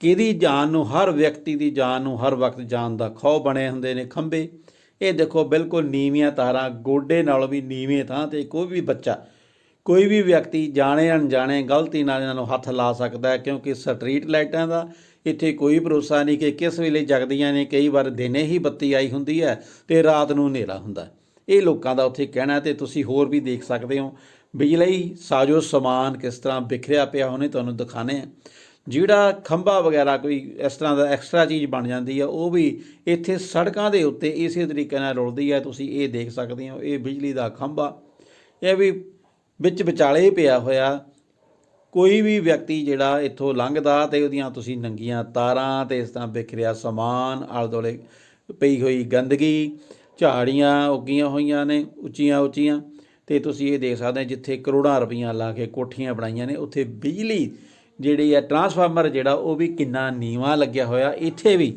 ਕਿਹਦੀ ਜਾਨ ਨੂੰ, ਹਰ ਵਿਅਕਤੀ ਦੀ ਜਾਨ ਨੂੰ ਹਰ ਵਕਤ ਜਾਨ ਦਾ ਖੌਅ ਬਣੇ ਹੁੰਦੇ ਨੇ ਖੰਭੇ। ਇਹ ਦੇਖੋ ਬਿਲਕੁਲ ਨੀਵੀਆਂ ਤਾਰਾਂ, ਗੋਡੇ ਨਾਲੋਂ ਵੀ ਨੀਵੇਂ ਥਾਂ ਤੇ ਕੋਈ ਵੀ ਬੱਚਾ, ਕੋਈ ਵੀ ਵਿਅਕਤੀ ਜਾਣੇ ਅਣਜਾਣੇ, ਗਲਤੀ ਨਾਲ ਇਹਨਾਂ ਨੂੰ ਹੱਥ ਲਾ ਸਕਦਾ ਹੈ ਕਿਉਂਕਿ ਸਟਰੀਟ ਲਾਈਟਾਂ ਦਾ ਇੱਥੇ ਕੋਈ ਭਰੋਸਾ ਨਹੀਂ ਕਿ ਕਿਸ ਵੇਲੇ ਜਗਦੀਆਂ ਨੇ, ਕਈ ਵਾਰ ਦਿਨੇ ਹੀ ਬੱਤੀ ਆਈ ਹੁੰਦੀ ਹੈ ਤੇ ਰਾਤ ਨੂੰ ਹਨੇਰਾ ਹੁੰਦਾ ਇਹ ਲੋਕਾਂ ਦਾ ਉੱਥੇ ਕਹਿਣਾ ਹੈ ਤੇ ਤੁਸੀਂ ਹੋਰ ਵੀ ਦੇਖ ਸਕਦੇ ਹੋ। ਬਿਜਲੀ, ਸਾਜੋ ਸਮਾਨ ਕਿਸ ਤਰ੍ਹਾਂ ਬਿਖਰਿਆ ਪਿਆ ਉਹਨੇ ਤੁਹਾਨੂੰ ਦਿਖਾਣੇ ਆ ਜਿਹੜਾ ਖੰਭਾ ਵਗੈਰਾ ਕੋਈ ਇਸ ਤਰ੍ਹਾਂ ਦਾ ਐਕਸਟਰਾ ਚੀਜ਼ ਬਣ ਜਾਂਦੀ ਹੈ ਉਹ ਵੀ ਇੱਥੇ ਸੜਕਾਂ ਦੇ ਉੱਤੇ ਇਸੇ ਤਰੀਕੇ ਨਾਲ ਰੁਲਦੀ ਹੈ ਤੁਸੀਂ ਇਹ ਦੇਖ ਸਕਦੇ ਹੋ, ਇਹ ਬਿਜਲੀ ਦਾ ਖੰਭਾ, ਇਹ ਵੀ ਵਿੱਚ ਵਿਚਾਲੇ ਪਿਆ ਹੋਇਆ। ਕੋਈ ਵੀ ਵਿਅਕਤੀ ਜਿਹੜਾ ਇੱਥੋਂ ਲੰਘਦਾ ਤੇ ਉਹਦੀਆਂ ਤੁਸੀਂ ਨੰਗੀਆਂ ਤਾਰਾਂ ਤੇ ਇਸ ਤਰ੍ਹਾਂ ਬਿਖਰਿਆ ਸਮਾਨ ਆਲੇ ਦੁਆਲੇ ਪਈ ਹੋਈ ਗੰਦਗੀ, ਝਾੜੀਆਂ ਉੱਗੀਆਂ ਹੋਈਆਂ ਨੇ ਉੱਚੀਆਂ ਉੱਚੀਆਂ। ਤੇ ਤੁਸੀਂ ਇਹ ਦੇਖ ਸਕਦੇ ਹੋ, ਜਿੱਥੇ ਕਰੋੜਾਂ ਰੁਪਈਆ ਲਾ ਕੇ ਕੋਠੀਆਂ ਬਣਾਈਆਂ ਨੇ, ਉੱਥੇ ਬਿਜਲੀ ਜਿਹੜੀ ਹੈ ਟਰਾਂਸਫਾਰਮਰ ਜਿਹੜਾ, ਉਹ ਵੀ ਕਿੰਨਾ ਨੀਵਾ ਲੱਗਿਆ ਹੋਇਆ। ਇੱਥੇ ਵੀ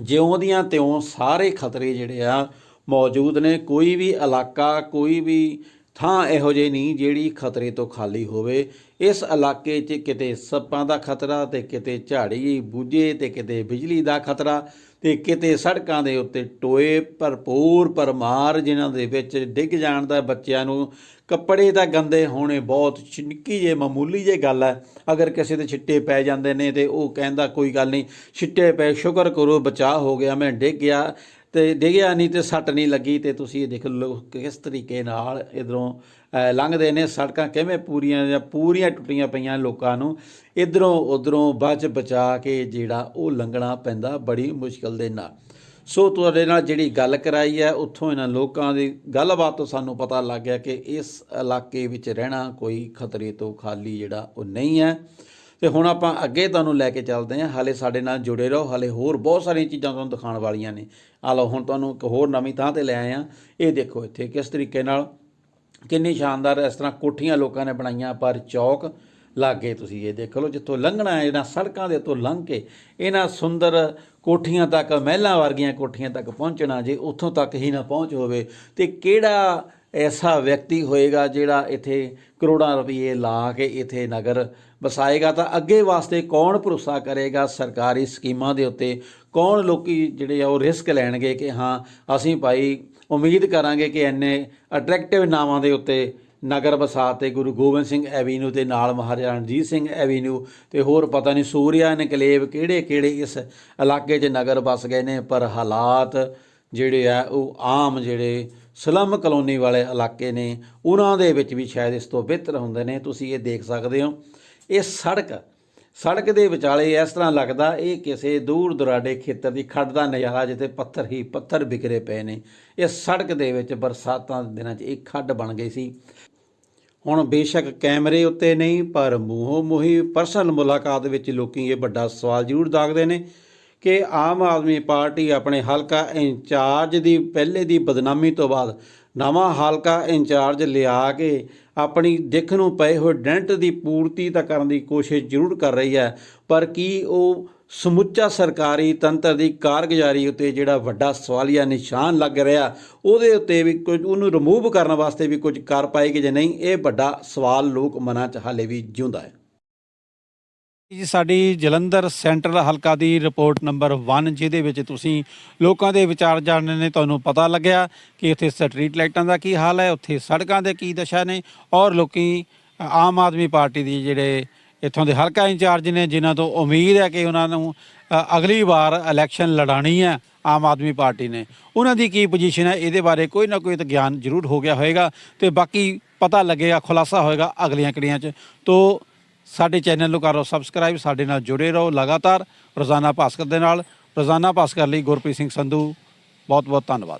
ਜਿਉਂ ਦੀਆਂ ਤਿਉਂ ਸਾਰੇ ਖਤਰੇ ਜਿਹੜੇ ਆ ਮੌਜੂਦ ਨੇ। ਕੋਈ ਵੀ ਇਲਾਕਾ, ਕੋਈ ਵੀ ਥਾਂ ਇਹੋ ਜਿਹੀ ਨਹੀਂ ਜਿਹੜੀ ਖਤਰੇ ਤੋਂ ਖਾਲੀ ਹੋਵੇ। ਇਸ ਇਲਾਕੇ 'ਚ ਕਿਤੇ ਸੱਪਾਂ ਦਾ ਖਤਰਾ ਤੇ ਕਿਤੇ ਝਾੜੀ, ਬੂਝੇ ਤੇ ਕਿਤੇ ਬਿਜਲੀ ਦਾ ਖਤਰਾ। ਤੇ ਕਿਤੇ ਸੜਕਾਂ ਦੇ ਉੱਤੇ ਟੋਏ ਭਰਪੂਰ ਪਰਮਾਰ ਜਿਨ੍ਹਾਂ ਦੇ ਵਿੱਚ ਡਿੱਗ ਜਾਣ ਦਾ ਬੱਚਿਆਂ ਨੂੰ ਕੱਪੜੇ ਤਾਂ ਗੰਦੇ ਹੋਣੇ ਬਹੁਤ ਨਿੱਕੀ ਜੇ, ਮਾਮੂਲੀ ਜੇ ਗੱਲ ਹੈ। ਅਗਰ ਕਿਸੇ ਦੇ ਛਿੱਟੇ ਪੈ ਜਾਂਦੇ ਨੇ ਤੇ ਉਹ ਕਹਿੰਦਾ ਕੋਈ ਗੱਲ ਨਹੀਂ, ਛਿੱਟੇ ਪਏ ਸ਼ੁਕਰ ਕਰੋ, ਬਚਾਅ ਹੋ ਗਿਆ, ਮੈਂ ਡਿੱਗ ਗਿਆ ਤੇ ਡਿੱਗਿਆ ਨਹੀਂ ਤੇ ਸੱਟ ਨਹੀਂ ਲੱਗੀ ਤੇ ਤੁਸੀਂ ਇਹ ਦੇਖ ਲਓ ਕਿਸ ਤਰੀਕੇ ਨਾਲ ਇਧਰੋਂ ਲੰਘਦੇ ਨੇ ਸੜਕਾਂ ਕਿਵੇਂ ਪੂਰੀਆਂ ਜਾਂ ਪੂਰੀਆਂ ਟੁੱਟੀਆਂ ਪਈਆਂ ਲੋਕਾਂ ਨੂੰ, ਇਧਰੋਂ ਉਧਰੋਂ ਬਚ ਬਚਾ ਕੇ ਜਿਹੜਾ ਉਹ ਲੰਘਣਾ ਪੈਂਦਾ ਬੜੀ ਮੁਸ਼ਕਲ ਦੇ ਨਾਲ। ਸੋ ਤੁਹਾਡੇ ਨਾਲ ਜਿਹੜੀ ਗੱਲ ਕਰਾਈ ਹੈ, ਉੱਥੋਂ ਇਹਨਾਂ ਲੋਕਾਂ ਦੀ ਗੱਲਬਾਤ ਤੋਂ ਸਾਨੂੰ ਪਤਾ ਲੱਗ ਗਿਆ ਕਿ ਇਸ ਇਲਾਕੇ ਵਿੱਚ ਰਹਿਣਾ ਕੋਈ ਖਤਰੇ ਤੋਂ ਖਾਲੀ ਜਿਹੜਾ ਉਹ ਨਹੀਂ ਹੈ। ਤੇ ਹੁਣ ਆਪਾਂ ਅੱਗੇ ਤੁਹਾਨੂੰ ਲੈ ਕੇ ਚੱਲਦੇ ਹਾਂ। ਹਾਲੇ ਸਾਡੇ ਨਾਲ ਜੁੜੇ ਰਹੋ। ਹਾਲੇ ਹੋਰ ਬਹੁਤ ਸਾਰੀਆਂ ਚੀਜ਼ਾਂ ਤੁਹਾਨੂੰ ਦਿਖਾਉਣ ਵਾਲੀਆਂ ਨੇ। ਆ ਲਓ, ਹੁਣ ਤੁਹਾਨੂੰ ਇੱਕ ਹੋਰ ਨਵੀਂ ਥਾਂ ਤੇ ਲੈ ਆਏ ਆ ਇਹ ਦੇਖੋ ਇੱਥੇ ਕਿਸ ਤਰੀਕੇ ਨਾਲ ਕਿੰਨੀ ਸ਼ਾਨਦਾਰ ਇਸ ਤਰ੍ਹਾਂ ਕੋਠੀਆਂ ਲੋਕਾਂ ਨੇ ਬਣਾਈਆਂ, ਪਰ ਚੌਕ ਲਾਗੇ ਤੁਸੀਂ ਇਹ ਦੇਖ ਲਓ, ਜਿੱਥੋਂ ਲੰਘਣਾ ਹੈ, ਇਹਨਾਂ ਸੜਕਾਂ ਦੇ ਉੱਤੋਂ ਲੰਘ ਕੇ ਇਹਨਾਂ ਸੁੰਦਰ ਕੋਠੀਆਂ ਤੱਕ, ਮਹਿਲਾਂ ਵਰਗੀਆਂ ਕੋਠੀਆਂ ਤੱਕ ਪਹੁੰਚਣਾ, ਜੇ ਉੱਥੋਂ ਤੱਕ ਹੀ ਨਾ ਪਹੁੰਚ ਹੋਵੇ, ਤੇ ਕਿਹੜਾ ਐਸਾ ਵਿਅਕਤੀ ਹੋਏਗਾ ਜਿਹੜਾ ਇੱਥੇ ਕਰੋੜਾਂ ਰੁਪਏ ਲਾ ਕੇ ਇੱਥੇ ਨਗਰ ਵਸਾਏਗਾ? ਤਾਂ ਅੱਗੇ ਵਾਸਤੇ ਕੌਣ ਭਰੋਸਾ ਕਰੇਗਾ ਸਰਕਾਰੀ ਸਕੀਮਾਂ ਦੇ ਉੱਤੇ? ਕੌਣ ਲੋਕੀ ਜਿਹੜੇ ਆ ਉਹ ਰਿਸਕ ਲੈਣਗੇ ਕਿ ਹਾਂ, ਅਸੀਂ ਭਾਈ ਉਮੀਦ ਕਰਾਂਗੇ ਕਿ ਇੰਨੇ ਅਟਰੈਕਟਿਵ ਨਾਵਾਂ ਦੇ ਉੱਤੇ ਨਗਰ ਵਸਾ ਤੇ ਗੁਰੂ ਗੋਬਿੰਦ ਸਿੰਘ ਐਵੀਨਿਊ ਦੇ ਨਾਲ ਮਹਾਰਾਜਾ ਰਣਜੀਤ ਸਿੰਘ ਐਵੀਨਿਊ ਤੇ ਹੋਰ ਪਤਾ ਨਹੀਂ ਸੂਰਿਆ ਇਨਕਲੇਵ ਕਿਹੜੇ ਕਿਹੜੇ ਇਸ ਇਲਾਕੇ 'ਚ ਨਗਰ ਵਸ ਗਏ ਨੇ, ਪਰ ਹਾਲਾਤ ਜਿਹੜੇ ਆ, ਉਹ ਆਮ ਜਿਹੜੇ ਸਲਮ ਕਲੋਨੀ ਵਾਲੇ ਇਲਾਕੇ ਨੇ, ਉਹਨਾਂ ਦੇ ਵਿੱਚ ਵੀ ਸ਼ਾਇਦ ਇਸ ਤੋਂ ਬਿਹਤਰ ਹੁੰਦੇ ਨੇ। ਤੁਸੀਂ ਇਹ ਦੇਖ ਸਕਦੇ ਹੋ। ਇਹ ਸੜਕ ਸੜਕ ਦੇ ਵਿਚਾਲੇ ਇਸ ਤਰ੍ਹਾਂ ਲੱਗਦਾ, ਇਹ ਕਿਸੇ ਦੂਰ ਦੁਰਾਡੇ ਖੇਤਰ ਦੀ ਖੱਡ ਦਾ ਨਜ਼ਾਰਾ ਜਿੱਥੇ ਪੱਥਰ ਹੀ ਪੱਥਰ ਬਿਖਰੇ ਪਏ ਨੇ। ਇਹ ਸੜਕ ਦੇ ਵਿੱਚ ਬਰਸਾਤਾਂ ਦੇ ਦਿਨਾਂ 'ਚ ਇੱਕ ਖੱਡ ਬਣ ਗਈ ਸੀ। ਹੁਣ ਬੇਸ਼ੱਕ ਕੈਮਰੇ ਉੱਤੇ ਨਹੀਂ, ਪਰ ਮੂੰਹੋਂ ਮੂੰਹੀ ਪਰਸਨਲ ਮੁਲਾਕਾਤ ਵਿੱਚ ਲੋਕੀ ਇਹ ਵੱਡਾ ਸਵਾਲ ਜ਼ਰੂਰ ਦਾਗਦੇ ਨੇ ਕਿ ਆਮ ਆਦਮੀ ਪਾਰਟੀ ਆਪਣੇ ਹਲਕਾ ਇੰਚਾਰਜ ਦੀ, ਪਹਿਲੇ ਦੀ ਬਦਨਾਮੀ ਤੋਂ ਬਾਅਦ ਨਵਾਂ ਹਲਕਾ ਇੰਚਾਰਜ ਲਿਆ ਕੇ ਆਪਣੀ ਦਿੱਖ ਨੂੰ ਪਏ ਹੋਏ ਡੈਂਟ ਦੀ ਪੂਰਤੀ ਤਾਂ ਕਰਨ ਦੀ ਕੋਸ਼ਿਸ਼ ਜ਼ਰੂਰ ਕਰ ਰਹੀ ਹੈ, ਪਰ ਕੀ ਉਹ ਸਮੁੱਚਾ ਸਰਕਾਰੀ ਤੰਤਰ ਦੀ ਕਾਰਗੁਜ਼ਾਰੀ ਉੱਤੇ ਜਿਹੜਾ ਵੱਡਾ ਸਵਾਲੀਆ ਨਿਸ਼ਾਨ ਲੱਗ ਰਿਹਾ, ਉਹਦੇ ਉੱਤੇ ਵੀ ਕੁਝ, ਉਹਨੂੰ ਰਿਮੂਵ ਕਰਨ ਵਾਸਤੇ ਵੀ ਕੁਝ ਕਰ ਪਾਏਗੀ ਜਾਂ ਨਹੀਂ, ਇਹ ਵੱਡਾ ਸਵਾਲ ਲੋਕ ਮਨਾਂ 'ਚ ਹਾਲੇ ਵੀ ਜਿਉਂਦਾ ਹੈ। ਜੀ ਸਾਡੀ ਜਲੰਧਰ ਸੈਂਟਰਲ ਹਲਕਾ ਦੀ ਰਿਪੋਰਟ ਨੰਬਰ 1 ਜਿਹਦੇ ਵਿੱਚ ਤੁਸੀਂ ਲੋਕਾਂ ਦੇ ਵਿਚਾਰ ਜਾਣਨੇ ਨੇ, ਤੁਹਾਨੂੰ ਪਤਾ ਲੱਗਿਆ ਕਿ ਇੱਥੇ ਸਟਰੀਟ ਲਾਈਟਾਂ ਦਾ ਕੀ ਹਾਲ ਹੈ, ਉੱਥੇ ਸੜਕਾਂ ਦੇ ਕੀ ਦਸ਼ਾ ਨੇ, ਔਰ ਲੋਕੀ ਆਮ ਆਦਮੀ ਪਾਰਟੀ ਦੀ ਜਿਹੜੇ ਇੱਥੋਂ ਦੇ ਹਲਕਾ ਇੰਚਾਰਜ ਨੇ, ਜਿਨ੍ਹਾਂ ਤੋਂ ਉਮੀਦ ਹੈ ਕਿ ਉਹਨਾਂ ਨੂੰ ਅਗਲੀ ਵਾਰ ਇਲੈਕਸ਼ਨ ਲੜਾਣੀ ਹੈ ਆਮ ਆਦਮੀ ਪਾਰਟੀ ਨੇ। ਉਹਨਾਂ ਦੀ ਕੀ ਪੋਜੀਸ਼ਨ ਹੈ, ਇਹਦੇ ਬਾਰੇ ਕੋਈ ਨਾ ਕੋਈ ਤਾਂ ਗਿਆਨ ਜ਼ਰੂਰ ਹੋ ਗਿਆ ਹੋਵੇਗਾ ਤੇ ਬਾਕੀ ਪਤਾ ਲੱਗੇਗਾ, ਖੁਲਾਸਾ ਹੋਏਗਾ ਅਗਲੀਆਂ ਕੜੀਆਂ 'ਚ। ਤੋ ਸਾਡੇ ਚੈਨਲ ਨੂੰ ਕਰੋ ਸਬਸਕ੍ਰਾਈਬ, ਸਾਡੇ ਨਾਲ ਜੁੜੇ ਰਹੋ ਲਗਾਤਾਰ। ਰੋਜ਼ਾਨਾ ਭਾਸਕਰ ਦੇ ਨਾਲ। ਰੋਜ਼ਾਨਾ ਭਾਸਕਰ ਲਈ ਗੁਰਪ੍ਰੀਤ ਸਿੰਘ ਸੰਧੂ ਬਹੁਤ ਬਹੁਤ ਧੰਨਵਾਦ।